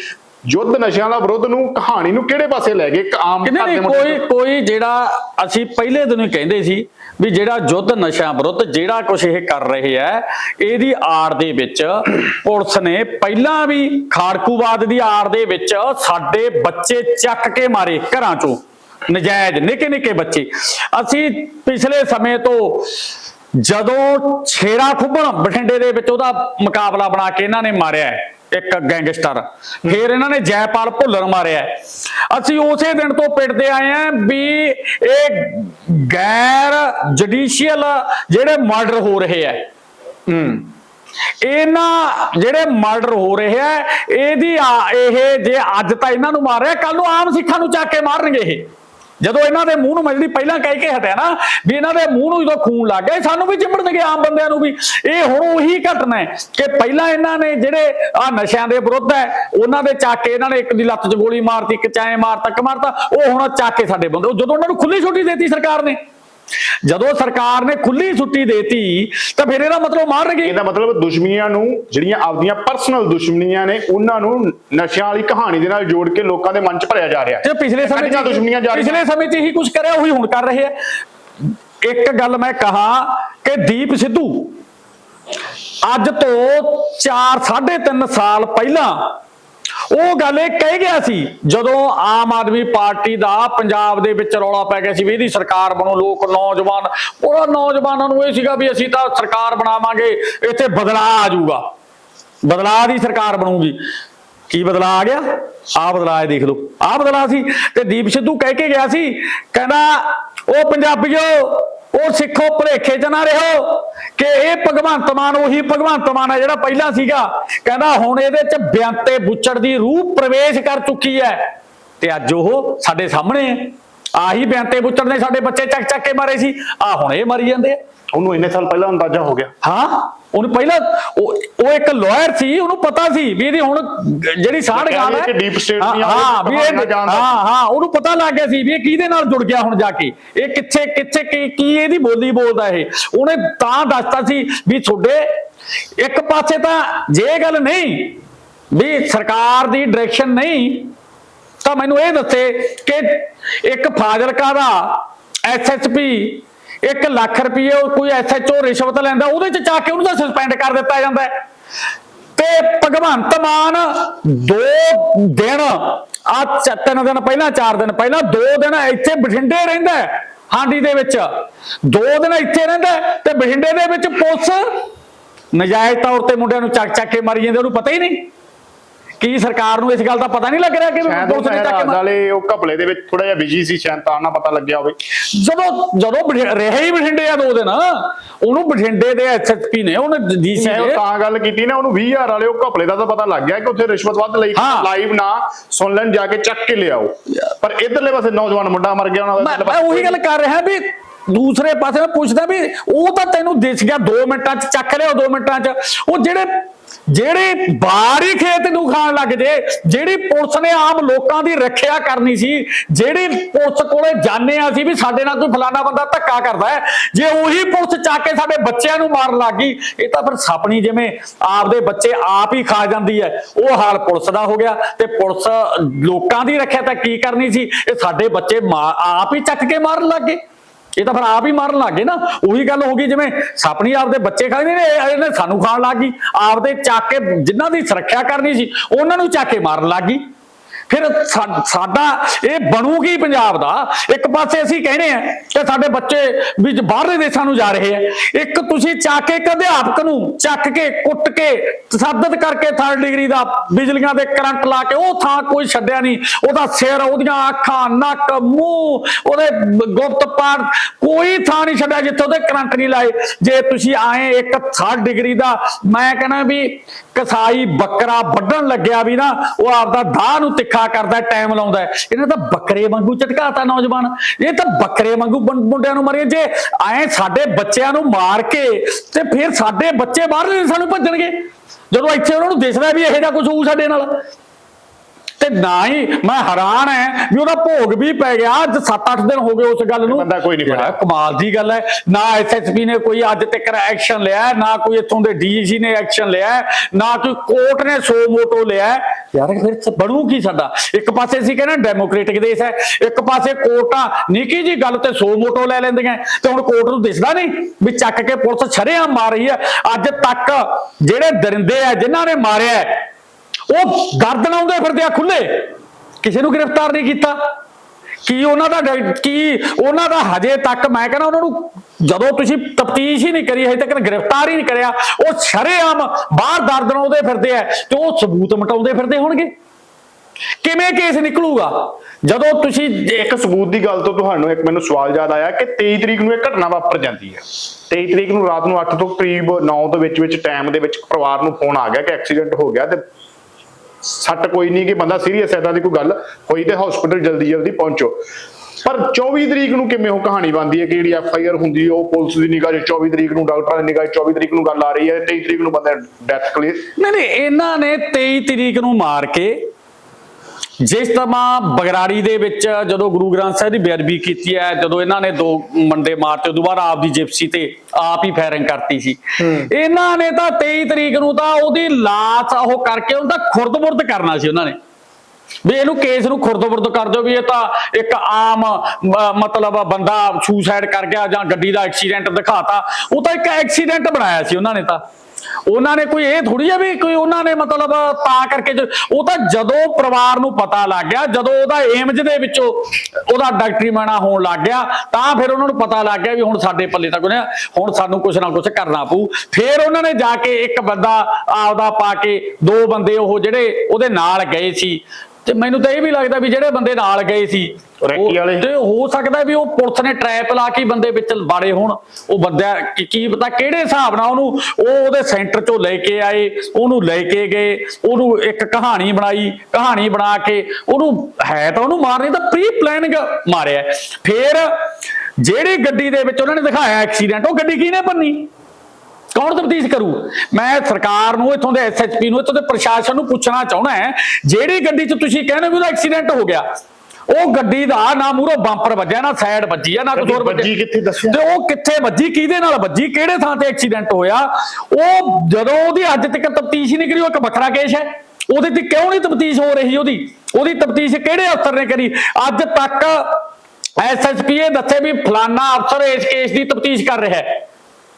ਯੁੱਧ ਨਸ਼ਿਆਂ ਦਾ ਵਿਰੋਧ ਨੂੰ ਕਹਾਣੀ ਨੂੰ ਕਿਹੜੇ ਪਾਸੇ ਲੈ ਗਏ? ਇੱਕ ਆਮ ਘਰ ਦੇ ਕੋਈ ਕੋਈ ਜਿਹੜਾ ਅਸੀਂ ਪਹਿਲੇ ਦਿਨੋਂ ਹੀ ਕਹਿੰਦੇ ਸੀ ਵੀ ਜਿਹੜਾ ਯੁੱਧ ਨਸ਼ਾ ਵਿਰੁੱਧ ਜਿਹੜਾ ਕੁਝ ਇਹ ਕਰ ਰਹੇ ਹੈ ਇਹਦੀ ਆੜ ਦੇ ਵਿੱਚ ਪੁਲਿਸ ਨੇ ਪਹਿਲਾਂ ਵੀ ਖਾੜਕੂਵਾਦ ਦੀ ਆੜ ਦੇ ਵਿੱਚ ਸਾਡੇ ਬੱਚੇ ਚੱਕ ਕੇ ਮਾਰੇ ਘਰਾਂ ਚੋਂ। ਨਜਾਇਜ਼, ਨਿੱਕੇ ਨਿੱਕੇ ਬੱਚੇ। ਅਸੀਂ ਪਿਛਲੇ ਸਮੇਂ ਤੋਂ ਜਦੋਂ ਛੇੜਾ ਖੁੱਬਣ ਬਠਿੰਡੇ ਦੇ ਵਿੱਚ ਉਹਦਾ ਮੁਕਾਬਲਾ ਬਣਾ ਕੇ ਇਹਨਾਂ ਨੇ ਮਾਰਿਆ ਇੱਕ ਗੈਂਗਸਟਰ। ਫਿਰ ਇਹਨਾਂ ਨੇ ਜੈਪਾਲ ਭੁੱਲਰ ਮਾਰਿਆ ਅਸੀਂ ਉਸੇ ਦਿਨ ਤੋਂ ਪਿੱਟਦੇ ਆਏ ਆਂ ਵੀ ਇਹ ਗੈਰ ਜੁਡੀਸ਼ੀਅਲ ਜਿਹੜੇ ਮਰਡਰ ਹੋ ਰਹੇ ਆ ਹੂੰ, ਇਹਨਾਂ ਜਿਹੜੇ ਮਰਡਰ ਹੋ ਰਹੇ ਆ ਇਹਦੀ ਆ- ਇਹ ਜੇ ਅੱਜ ਤਾਂ ਇਹਨਾਂ ਨੂੰ ਮਾਰ ਰਿਹਾ ਕੱਲ ਨੂੰ ਆਮ ਸਿੱਖਾਂ ਨੂੰ ਚੱਕ ਕੇ ਮਾਰਨਗੇ ਇਹ। ਜਦੋਂ ਇਹਨਾਂ ਦੇ ਮੂੰਹ ਨੂੰ ਮੈਂ ਜਿਹੜੀ ਪਹਿਲਾਂ ਕਹਿ ਕੇ ਹਟਿਆ ਨਾ, ਵੀ ਇਹਨਾਂ ਦੇ ਮੂੰਹ ਨੂੰ ਜਦੋਂ ਖੂਨ ਲੱਗ ਗਿਆ ਸਾਨੂੰ ਵੀ ਚਿੰਬੜਨਗੇ ਆਮ ਬੰਦਿਆਂ ਨੂੰ ਵੀ। ਇਹ ਹੁਣ ਉਹੀ ਘਟਨਾ ਹੈ ਕਿ ਪਹਿਲਾਂ ਇਹਨਾਂ ਨੇ ਜਿਹੜੇ ਆ ਨਸ਼ਿਆਂ ਦੇ ਵਿਰੁੱਧ ਹੈ, ਉਹਨਾਂ ਦੇ ਚੱਕ ਕੇ ਇਹਨਾਂ ਨੇ ਇੱਕ ਦੀ ਲੱਤ 'ਚ ਗੋਲੀ ਮਾਰਤੀ, ਇੱਕ ਚਾਏ ਮਾਰਤਾ, ਇੱਕ ਮਾਰਤਾ, ਉਹ ਹੁਣ ਚੱਕ ਕੇ ਸਾਡੇ ਬੰਦੇ ਜਦੋਂ ਉਹਨਾਂ ਨੂੰ ਖੁੱਲੀ ਛੋਟੀ ਦੇਤੀ ਸਰਕਾਰ ਨੇ। ਜਦੋਂ ਸਰਕਾਰ ਨੇ ਖੁੱਲੀ ਛੁੱਟੀ ਦੇਤੀ ਤਾਂ ਫਿਰ ਇਹਦਾ ਮਤਲਬ ਮਾਰਨਗੇ ਇਹਦਾ ਮਤਲਬ ਦੁਸ਼ਮਣੀਆਂ ਨੂੰ ਜਿਹੜੀਆਂ ਆਪਦੀਆਂ ਪਰਸਨਲ ਦੁਸ਼ਮਣੀਆਂ ਨੇ ਉਹਨਾਂ ਨੂੰ ਨਸ਼ਿਆਂ ਵਾਲੀ ਕਹਾਣੀ ਦੇ ਨਾਲ ਜੋੜ ਕੇ ਲੋਕਾਂ ਦੇ ਮਨ 'ਚ ਭਰਿਆ ਜਾ ਰਿਹਾ। ਤੇ ਪਿਛਲੇ ਸਮੇਂ ਕਿੰਨੀਆਂ ਦੁਸ਼ਮਣੀਆਂ ਜਾ ਰਹੀਆਂ? ਪਿਛਲੇ ਸਮੇਂ 'ਚ ਇਹੀ ਕੁਝ ਕਰਿਆ ਉਹੀ ਹੁਣ ਕਰ ਰਹੇ ਆ। ਇੱਕ ਗੱਲ ਮੈਂ ਕਹਾ ਕਿ ਦੀਪ ਸਿੱਧੂ ਅੱਜ ਤੋਂ 4 3.5 ਸਾਲ ਪਹਿਲਾਂ ਉਹ ਗੱਲ ਇਹ ਕਹਿ ਗਿਆ ਸੀ, ਜਦੋਂ ਆਮ ਆਦਮੀ ਪਾਰਟੀ ਦਾ ਪੰਜਾਬ ਦੇ ਵਿੱਚ ਰੌਲਾ ਪੈ ਗਿਆ ਸੀ ਵੀ ਇਹਦੀ ਸਰਕਾਰ ਬਣੋ, ਲੋਕ ਨੌਜਵਾਨ, ਉਹਨਾਂ ਨੌਜਵਾਨਾਂ ਨੂੰ ਇਹ ਸੀਗਾ ਵੀ ਅਸੀਂ ਤਾਂ ਸਰਕਾਰ ਬਣਾਵਾਂਗੇ, ਇੱਥੇ ਬਦਲਾਅ ਆ ਜਾਊਗਾ। ਬਦਲਾਅ ਦੀ ਸਰਕਾਰ ਬਣੂਗੀ। ਕੀ ਬਦਲਾਅ ਆ ਗਿਆ? ਆ ਬਦਲਾਅ ਇਹ ਦੇਖ ਲਓ। ਆ ਬਦਲਾਅ ਸੀ ਤੇ ਦੀਪ ਸਿੱਧੂ ਕਹਿ ਕੇ ਗਿਆ ਸੀ, ਕਹਿੰਦਾ, ਉਹ ਪੰਜਾਬੀਓ ਉਹ ਸਿੱਖੋ ਭੁਲੇਖੇ ਚ ਨਾ ਰਹੋ ਕਿ ਇਹ ਭਗਵੰਤ ਮਾਨ ਉਹੀ ਭਗਵੰਤ ਮਾਨ ਹੈ ਜਿਹੜਾ ਪਹਿਲਾਂ ਸੀਗਾ। ਕਹਿੰਦਾ ਹੁਣ ਇਹਦੇ ਚ ਬਿਆੰਤੇ ਬੁੱਚੜ ਦੀ ਰੂਹ ਪ੍ਰਵੇਸ਼ ਕਰ ਚੁੱਕੀ ਹੈ। ਤੇ ਅੱਜ ਉਹ ਸਾਡੇ ਸਾਹਮਣੇ ਹੈ। ਆਹੀ ਬਿਆੰਤੇ ਬੁੱਚੜ ਨੇ ਸਾਡੇ ਬੱਚੇ ਚੱਕ ਚੱਕ ਕੇ ਮਾਰੇ ਸੀ। ਆ ਹੁਣ ਇਹ ਮਰੀ ਜਾਂਦੇ ਆ। ਉਹਨੂੰ ਇੰਨੇ ਸਾਲ ਪਹਿਲਾਂ ਅੰਦਾਜ਼ਾ ਹੋ ਗਿਆ। ਹਾਂ ਉਹਨੂੰ ਪਹਿਲਾਂ ਉਹ ਇੱਕ ਲਾਇਰ ਸੀ ਉਹਨੂੰ ਪਤਾ ਸੀ ਵੀ ਇਹਦੀ ਹੁਣ ਜਿਹੜੀ ਸਾੜ ਗਾਲ ਹੈ। ਹਾਂ, ਵੀ ਇਹ ਹਾਂ ਹਾਂ ਉਹਨੂੰ ਪਤਾ ਲੱਗ ਗਿਆ ਸੀ ਵੀ ਇਹ ਕਿਹਦੇ ਨਾਲ ਜੁੜ ਗਿਆ ਹੁਣ ਜਾ ਕੇ। ਇਹ ਕਿੱਥੇ ਕਿੱਥੇ ਕੀ ਕੀ ਇਹਦੀ ਬੋਲੀ ਬੋਲਦਾ ਇਹ? ਉਹਨੇ ਤਾਂ ਦੱਸਤਾ ਸੀ ਵੀ ਤੁਹਾਡੇ ਇੱਕ ਪਾਸੇ ਤਾਂ ਜੇ ਗੱਲ ਨਹੀਂ ਵੀ ਸਰਕਾਰ ਦੀ ਡਾਇਰੈਕਸ਼ਨ ਨਹੀਂ ਤਾਂ ਮੈਨੂੰ ਇਹ ਦੱਸੇ ਕਿ ਇੱਕ ਫਾਜ਼ਿਲਕਾ ਦਾ ਐਸਐਸਪੀ 1 ਲੱਖ ਰੁਪਏ ਕੋਈ ਐਸਐਚਓ ਰਿਸ਼ਵਤ ਲੈਂਦਾ, ਉਹਦੇ ਚ ਚਾ ਕੇ ਉਹਨੂੰ ਤਾਂ ਸਸਪੈਂਡ ਕਰ ਦਿੱਤਾ ਜਾਂਦਾ ਤੇ ਭਗਵੰਤ ਮਾਨ ਦੋ ਦਿਨ ਆ ਤਿੰਨ ਦਿਨ ਪਹਿਲਾਂ, ਚਾਰ ਦਿਨ ਪਹਿਲਾਂ, ਦੋ ਦਿਨ ਇੱਥੇ ਬਠਿੰਡੇ ਰਹਿੰਦਾ ਹਾਂਡੀ ਦੇ ਵਿੱਚ। ਦੋ ਦਿਨ ਇੱਥੇ ਰਹਿੰਦਾ ਤੇ ਬਠਿੰਡੇ ਦੇ ਵਿੱਚ ਪੁਲਿਸ ਨਜਾਇਜ਼ ਤੌਰ ਤੇ ਮੁੰਡਿਆਂ ਨੂੰ ਚੱਕ ਚੱਕ ਕੇ ਮਾਰੀ ਜਾਂਦੇ ਉਹਨੂੰ ਪਤਾ ਹੀ ਨਹੀਂ। ਕੀ ਸਰਕਾਰ ਨੂੰ ਇਸ ਗੱਲ ਦਾ ਪਤਾ ਨਹੀਂ ਲੱਗ ਰਿਹਾ ਕਿ ਪੁਲਿਸ ਨੇ ਚੱਕ ਵਾਲੇ ਉਹ ਘਪਲੇ ਦੇ ਵਿੱਚ ਥੋੜਾ ਜਿਹਾ ਬਿਜ਼ੀ ਸੀ ਸ਼ਾਇਦ ਤਾਂ ਨਾ ਪਤਾ ਲੱਗਿਆ ਹੋਵੇ। ਜਦੋਂ ਜਦੋਂ ਰਿਹਾ ਹੀ ਬਠਿੰਡੇ ਆ ਦੋ ਦਿਨ। ਉਹਨੂੰ ਬਠਿੰਡੇ ਦੇ ਐਸਐਸਪੀ ਨੇ ਉਹਨੇ ਡੀਸੀ ਨੇ ਤਾਂ ਗੱਲ ਕੀਤੀ ਨਾ ਉਹਨੂੰ 20000 ਵਾਲੇ ਉਹ ਘਪਲੇ ਦਾ ਤਾਂ ਪਤਾ ਲੱਗ ਗਿਆ ਕਿ ਉੱਥੇ ਰਿਸ਼ਵਤ ਵੱਧ ਲਈ। ਲਾਈਵ ਨਾ ਸੁਣ ਲੈਣ ਜਾ ਕੇ ਚੱਕ ਕੇ ਲਿਆਓ। ਪਰ ਇਧਰਲੇ ਪਾਸੇ ਨੌਜਵਾਨ ਮੁੰਡਾ ਮਰ ਗਿਆ ਉਹਨਾਂ ਮੈਂ ਮੈਂ ਉਹੀ ਗੱਲ ਕਰ ਰਿਹਾ ਵੀ ਦੂਸਰੇ ਪਾਸੇ ਮੈਂ ਪੁੱਛਦਾ ਵੀ ਉਹ ਤਾਂ ਤੈਨੂੰ ਦਿਸ ਗਿਆ 2 ਮਿੰਟਾਂ ਚ ਚੱਕ ਲਿਓ 2 ਮਿੰਟਾਂ ਚ। ਉਹ ਜਿਹੜੇ ਜਿਹੜੇ ਬਾਹਰੀ ਖੇਤ ਨੂੰ ਖਾਣ ਲੱਗ ਜੇ, ਜਿਹੜੀ ਪੁਲਿਸ ਨੇ ਆਮ ਲੋਕਾਂ ਦੀ ਰੱਖਿਆ ਕਰਨੀ ਸੀ, ਜਿਹੜੀ ਪੁਲਿਸ ਕੋਲੇ ਜਾਣੇ ਆ ਸੀ ਵੀ ਸਾਡੇ ਨਾਲ ਕੋਈ ਫਲਾਣਾ ਬੰਦਾ ਧੱਕਾ ਕਰਦਾ ਹੈ, ਜੇ ਉਹੀ ਪੁਲਿਸ ਚੱਕ ਕੇ ਸਾਡੇ ਬੱਚਿਆਂ ਨੂੰ ਮਾਰਨ ਲੱਗ ਗਈ, ਇਹ ਤਾਂ ਫਿਰ ਸਪਣੀ ਜਿਵੇਂ ਆਪਦੇ ਬੱਚੇ ਆਪ ਹੀ ਖਾ ਜਾਂਦੀ ਹੈ। ਉਹ ਹਾਲ ਪੁਲਿਸ ਦਾ ਹੋ ਗਿਆ ਤੇ ਪੁਲਿਸ ਲੋਕਾਂ ਦੀ ਰੱਖਿਆ ਤਾਂ ਕੀ ਕਰਨੀ ਸੀ? ਇਹ ਸਾਡੇ ਬੱਚੇ ਮਾ- ਆਪ ਹੀ ਚੱਕ ਕੇ ਮਾਰਨ ਲੱਗ ਗਏ। ਇਹ ਤਾਂ ਫਿਰ ਆਪ ਹੀ ਮਾਰਨ ਲੱਗ ਗਏ ਨਾ। ਉਹੀ ਗੱਲ ਹੋ ਗਈ ਜਿਵੇਂ ਸਪਣੀ ਆਪਦੇ ਬੱਚੇ ਖਾਂਦੇ ਨੇ ਇਹਨੇ ਸਾਨੂੰ ਖਾਣ ਲੱਗ ਗਈ। ਆਪਦੇ ਚੱਕ ਕੇ ਜਿਨ੍ਹਾਂ ਦੀ ਸੁਰੱਖਿਆ ਕਰਨੀ ਸੀ, ਉਹਨਾਂ ਨੂੰ ਚੱਕ ਕੇ ਮਾਰਨ ਲੱਗ ਗਈ। ਫਿਰ ਸਾਡਾ ਇਹ ਬਣੂਗੀ ਪੰਜਾਬ ਦਾ। ਇੱਕ ਪਾਸੇ ਅਸੀਂ ਕਹਿੰਦੇ ਆ ਕਿ ਸਾਡੇ ਬੱਚੇ ਵੀ ਬਾਹਰਲੇ ਦੇਸ਼ਾਂ ਨੂੰ ਜਾ ਰਹੇ ਆ। ਇੱਕ ਤੁਸੀਂ ਚੱਕ ਕੇ ਅਧਿਆਪਕ ਨੂੰ ਚੱਕ ਕੇ, ਕੁੱਟ ਕੇ, ਤਸੱਦਦ ਕਰਕੇ 3rd ਡਿਗਰੀ ਦਾ ਬਿਜਲੀਆਂ ਦੇ ਕਰੰਟ ਲਾ ਕੇ, ਉਹ ਥਾਂ ਕੋਈ ਛੱਡਿਆ ਨਹੀਂ। ਉਹਦਾ ਸਿਰ, ਉਹਦੀਆਂ ਅੱਖਾਂ, ਨੱਕ, ਮੂੰਹ, ਉਹਦੇ ਗੁਪਤ ਪਾੜ, ਕੋਈ ਥਾਂ ਨਹੀਂ ਛੱਡਿਆ ਜਿੱਥੇ ਉਹਦੇ ਕਰੰਟ ਨਹੀਂ ਲਾਏ। ਜੇ ਤੁਸੀਂ ਆਏ ਇੱਕ 3rd ਡਿਗਰੀ ਦਾ, ਮੈਂ ਕਹਿੰਦਾ ਵੀ ਕਸਾਈ ਬੱਕਰਾ ਵੱਢਣ ਲੱਗਿਆ ਵੀ ਨਾ, ਉਹ ਆਪਦਾ ਦਾਹ ਨੂੰ ਤਿੱਖਾ ਕਰਦਾ ਟਾਈਮ ਲਾਉਂਦਾ ਇਹਨੇ ਤਾਂ ਬੱਕਰੇ ਵਾਂਗੂ ਝਟਕਾਤਾ ਨੌਜਵਾਨ। ਇਹ ਤਾਂ ਬੱਕਰੇ ਵਾਂਗੂ ਮੁੰਡਿਆਂ ਨੂੰ ਮਾਰੇ ਜੇ ਐ ਸਾਡੇ ਬੱਚਿਆਂ ਨੂੰ ਮਾਰ ਕੇ ਤੇ ਫਿਰ ਸਾਡੇ ਬੱਚੇ ਬਾਹਰ ਸਾਨੂੰ ਭੱਜਣਗੇ। ਜਦੋਂ ਇੱਥੇ ਉਹਨਾਂ ਨੂੰ ਦਿਸਦਾ ਵੀ ਇਹੋ ਜਿਹਾ ਕੁਝ ਹੋਊ ਸਾਡੇ ਨਾਲ ਤੇ ਨਾ ਹੀ ਮੈਂ ਹੈਰਾਨ ਹੈ ਵੀ ਉਹਦਾ ਭੋਗ ਵੀ ਪੈ ਗਿਆ। ਅੱਜ 7-8 ਦਿਨ ਹੋ ਗਏ ਉਸ ਗੱਲ ਨੂੰ। ਬੰਦਾ ਕੋਈ ਨਹੀਂ ਫੜਿਆ। ਕਮਾਲ ਦੀ ਗੱਲ ਹੈ ਨਾ ਐਸਐਸਪੀ ਨੇ ਕੋਈ ਅੱਜ ਤੱਕ ਐਕਸ਼ਨ ਲਿਆ ਨਾ ਕੋਈ ਇੱਥੋਂ ਦੇ ਡੀਜੀ ਨੇ ਐਕਸ਼ਨ ਲਿਆ ਨਾ ਕੋਈ ਕੋਰਟ ਨੇ ਸੋ ਮੋਟੋ ਲਿਆ ਯਾਰ ਫਿਰ ਬਣੂ ਕੀ ਸਾਡਾ? ਇੱਕ ਪਾਸੇ ਅਸੀਂ ਕਹਿੰਦੇ ਡੈਮੋਕ੍ਰੈਟਿਕ ਦੇਸ਼ ਹੈ ਇੱਕ ਪਾਸੇ ਕੋਰਟਾਂ ਨਿੱਕੀ ਜੀ ਗੱਲ ਤੇ ਸੋ ਮੋਟੋ ਲੈ ਲੈਂਦੀਆਂ ਤੇ ਹੁਣ ਕੋਰਟ ਨੂੰ ਦਿਸਦਾ ਨਹੀਂ ਵੀ ਚੱਕ ਕੇ ਪੁਲਿਸ ਛੜਿਆਂ ਮਾਰ ਰਹੀ ਹੈ ਅੱਜ ਤੱਕ ਜਿਹੜੇ ਦਰਿੰਦੇ ਆ ਜਿਨ੍ਹਾਂ ਨੇ ਮਾਰਿਆ ਉਹ ਗਰਦਨ ਆਉਂਦੇ ਫਿਰਦੇ ਆ ਖੁੱਲੇ। ਕਿਸੇ ਨੂੰ ਗ੍ਰਿਫਤਾਰ ਨਹੀਂ ਕੀਤਾ। ਕੀ ਉਹਨਾਂ ਦਾ ਕੀ ਉਹਨਾਂ ਦਾ ਹਜੇ ਤੱਕ ਮੈਂ ਕਹਿੰਦਾ ਉਹਨਾਂ ਨੂੰ ਜਦੋਂ ਤੁਸੀਂ ਤਫਤੀਸ਼ ਹੀ ਨਹੀਂ ਕਰੀ, ਹਜੇ ਤੱਕ ਗ੍ਰਿਫਤਾਰ ਹੀ ਨਹੀਂ ਕਰਿਆ, ਉਹ ਸ਼ਰੇਆਮ ਬਾਹਰ ਦਰਦਨ ਆਉਂਦੇ ਫਿਰਦੇ ਆ ਤੇ ਉਹ ਸਬੂਤ ਮਟਾਉਂਦੇ ਫਿਰਦੇ ਹੋਣਗੇ। ਕਿਵੇਂ ਕੇਸ ਨਿਕਲੂਗਾ? ਜਦੋਂ ਤੁਸੀਂ ਇੱਕ ਸਬੂਤ ਦੀ ਗੱਲ ਤੋਂ ਤੁਹਾਨੂੰ ਇੱਕ ਮੈਨੂੰ ਸਵਾਲ ਯਾਦ ਆਇਆ ਕਿ 23 ਤਰੀਕ ਨੂੰ ਇਹ ਘਟਨਾ ਵਾਪਰ ਜਾਂਦੀ ਹੈ। 23 ਤਰੀਕ ਨੂੰ ਰਾਤ ਨੂੰ 8 ਤੋਂ ਕਰੀਬ 9 ਦੇ ਵਿੱਚ ਵਿੱਚ ਟਾਈਮ ਦੇ ਵਿੱਚ ਪਰਿਵਾਰ ਨੂੰ ਫੋਨ ਆ ਗਿਆ ਕਿ ਐਕਸੀਡੈਂਟ ਹੋ ਗਿਆ ਤੇ ਸੱਟ ਕੋਈ ਨਹੀਂ ਕਿ ਬੰਦਾ ਸੀਰੀਅਸ ਹੈ ਇਦਾਂ ਦੀ ਕੋਈ ਗੱਲ ਹੋਈ ਤੇ ਹਸਪੀਟਲ ਜਲਦੀ ਜਲਦੀ ਪਹੁੰਚੋ। ਪਰ 24 ਤਰੀਕ ਨੂੰ ਕਿਵੇਂ ਉਹ ਕਹਾਣੀ ਬਣਦੀ ਹੈ ਕਿ ਜਿਹੜੀ ਐਫ ਆਈ ਆਰ ਹੁੰਦੀ ਹੈ, ਉਹ ਪੁਲਿਸ ਦੀ ਨਿਗਾਹ 'ਚ 24 ਤਰੀਕ ਨੂੰ, ਡਾਕਟਰਾਂ ਦੀ ਨਿਗਾਹ 'ਚ 24 ਤਰੀਕ ਨੂੰ ਗੱਲ ਆ ਰਹੀ ਹੈ 23 ਤਰੀਕ ਨੂੰ ਬੰਦਾ ਡੈਥ ਕਲੀਅਰ ਨਹੀਂ ਨਹੀਂ, ਇਹਨਾਂ ਨੇ 23 ਤਰੀਕ ਨੂੰ ਮਾਰ ਕੇ ਜਿਸ ਤਰ੍ਹਾਂ ਬਗਰਾੜੀ ਦੇ ਵਿੱਚ ਜਦੋਂ ਗੁਰੂ ਗ੍ਰੰਥ ਸਾਹਿਬ ਦੀ ਬੇਅਦਬੀ ਕੀਤੀ ਹੈ ਜਦੋਂ ਇਹਨਾਂ ਨੇ ਦੋ ਮੰਡੇ ਮਾਰਤੇ ਉਦੋਂ ਬਾਅਦ ਆਪ ਦੀ ਜਿਪਸੀ ਤੇ ਆਪ ਹੀ ਫਾਇਰਿੰਗ ਕਰਤੀ ਸੀ। ਇਹਨਾਂ ਨੇ ਤਾਂ 23 ਤਰੀਕ ਨੂੰ ਤਾਂ ਉਹਦੀ ਲਾਸ਼ ਉਹ ਕਰਕੇ ਉਹਦਾ ਖੁਰਦ-ਬੁਰਦ ਕਰਨਾ ਸੀ ਉਹਨਾਂ ਨੇ। ਵੀ ਇਹਨੂੰ ਕੇਸ ਨੂੰ ਖੁਰਦ-ਬੁਰਦ ਕਰ ਦਿਓ ਵੀ ਇਹ ਤਾਂ ਇੱਕ ਆਮ ਮਤਲਬ ਬੰਦਾ ਸੁਸਾਈਡ ਕਰ ਗਿਆ ਜਾਂ ਗੱਡੀ ਦਾ ਐਕਸੀਡੈਂਟ ਦਿਖਾਤਾ ਉਹ ਤਾਂ ਇੱਕ ਐਕਸੀਡੈਂਟ ਬਣਾਇਆ ਸੀ ਉਹਨਾਂ ਨੇ ਤਾਂ। ਉਹਨਾਂ ਨੇ ਕੋਈ ਇਹ ਥੋੜੀ ਆ ਵੀ ਕੋਈ ਉਹਨਾਂ ਨੇ ਮਤਲਬ ਤਾਂ ਕਰਕੇ ਉਹ ਤਾਂ ਜਦੋਂ ਪਰਿਵਾਰ ਨੂੰ ਪਤਾ ਲੱਗ ਗਿਆ, ਜਦੋਂ ਉਹਦਾ ਏਮਜ ਦੇ ਵਿੱਚੋਂ ਉਹਦਾ ਡਾਕਟਰੀ ਮਾਣਾ ਹੋਣ ਲੱਗ ਗਿਆ, ਤਾਂ ਫਿਰ ਉਹਨਾਂ ਨੂੰ ਪਤਾ ਲੱਗ ਗਿਆ ਵੀ ਹੁਣ ਸਾਡੇ ਪੱਲੇ ਤਾਂ ਨੇ ਹੁਣ ਸਾਨੂੰ ਕੁਝ ਨਾ ਕੁਝ ਕਰਨਾ ਪਊ। ਫਿਰ ਉਹਨਾਂ ਨੇ ਜਾ ਕੇ ਇੱਕ ਬੰਦਾ ਆਪਦਾ ਪਾ ਕੇ ਦੋ ਬੰਦੇ ਉਹ ਜਿਹੜੇ ਉਹਦੇ ਨਾਲ ਗਏ ਸੀ ਤੇ ਮੈਨੂੰ ਤਾਂ ਇਹ ਵੀ ਲੱਗਦਾ ਵੀ ਜਿਹੜੇ ਬੰਦੇ ਨਾਲ ਗਏ ਸੀ ਰੈਕੀ ਵਾਲੇ। ਤੇ ਹੋ ਸਕਦਾ ਵੀ ਉਹ ਪੁਲਿਸ ਨੇ ਟ੍ਰੈਪ ਲਾ ਕੇ ਬੰਦੇ ਵਿੱਚ ਬਾੜੇ ਹੋਣ ਉਹ ਬੰਦਾ ਕੀ- ਕੀ ਪਤਾ ਕਿਹੜੇ ਹਿਸਾਬ ਨਾਲ ਉਹਨੂੰ ਉਹ ਉਹਦੇ ਸੈਂਟਰ ਚੋਂ ਲੈ ਕੇ ਆਏ ਉਹਨੂੰ ਲੈ ਕੇ ਗਏ ਉਹਨੂੰ ਇੱਕ ਕਹਾਣੀ ਬਣਾਈ ਕਹਾਣੀ ਬਣਾ ਕੇ ਉਹਨੂੰ ਹੈ ਤਾਂ ਉਹਨੂੰ ਮਾਰਨੀ ਤਾਂ ਪ੍ਰੀ ਪਲਾਨਿੰਗ ਮਾਰਿਆ ਫਿਰ ਜਿਹੜੀ ਗੱਡੀ ਦੇ ਵਿੱਚ ਉਹਨਾਂ ਨੇ ਦਿਖਾਇਆ ਐਕਸੀਡੈਂਟ ਉਹ ਗੱਡੀ ਕਿਹਨੇ ਬੰਨੀ ਕੌਣ ਤਫਤੀਸ਼ ਕਰੂ? ਮੈਂ ਸਰਕਾਰ ਨੂੰ ਇੱਥੋਂ ਦੇ ਐਸਐਚਪੀ ਨੂੰ ਇੱਥੋਂ ਦੇ ਪ੍ਰਸ਼ਾਸਨ ਨੂੰ ਪੁੱਛਣਾ ਚਾਹੁੰਦਾ ਹੈ ਜਿਹੜੀ ਗੱਡੀ 'ਚ ਤੁਸੀਂ ਕਹਿੰਦੇ ਵੀ ਉਹਦਾ ਐਕਸੀਡੈਂਟ ਹੋ ਗਿਆ ਉਹ ਗੱਡੀ ਦਾ ਨਾ ਮੂਹਰੋਂ ਬੰਪਰ ਵੱਜਿਆ ਨਾ ਸਾਈਡ ਵੱਜੀ ਆ ਨਾ ਕੁਝ ਹੋਰ ਵੱਜੀ ਕਿੱਥੇ ਦੱਸਿਆ? ਤੇ ਉਹ ਕਿੱਥੇ ਵੱਜੀ ਕਿਹਦੇ ਨਾਲ ਵੱਜੀ ਕਿਹੜੇ ਥਾਂ ਤੇ ਐਕਸੀਡੈਂਟ ਹੋਇਆ? ਉਹ ਜਦੋਂ ਉਹਦੀ ਅੱਜ ਤੱਕ ਤਫਤੀਸ਼ ਹੀ ਨਹੀਂ ਕਰੀ ਉਹ ਇੱਕ ਵੱਖਰਾ ਕੇਸ ਹੈ। ਉਹਦੇ ਤੇ ਕਿਉਂ ਨਹੀਂ ਤਫਤੀਸ਼ ਹੋ ਰਹੀ ਉਹਦੀ? ਉਹਦੀ ਤਫਤੀਸ਼ ਕਿਹੜੇ ਅਫਸਰ ਨੇ ਕਰੀ? ਅੱਜ ਤੱਕ ਐਸਐਸਪੀ ਇਹ ਦੱਸੇ ਵੀ ਫਲਾਨਾ ਅਫਸਰ ਇਸ ਕੇਸ ਦੀ ਤਫਤੀਸ਼ ਕਰ ਰਿਹਾ ਹੈ।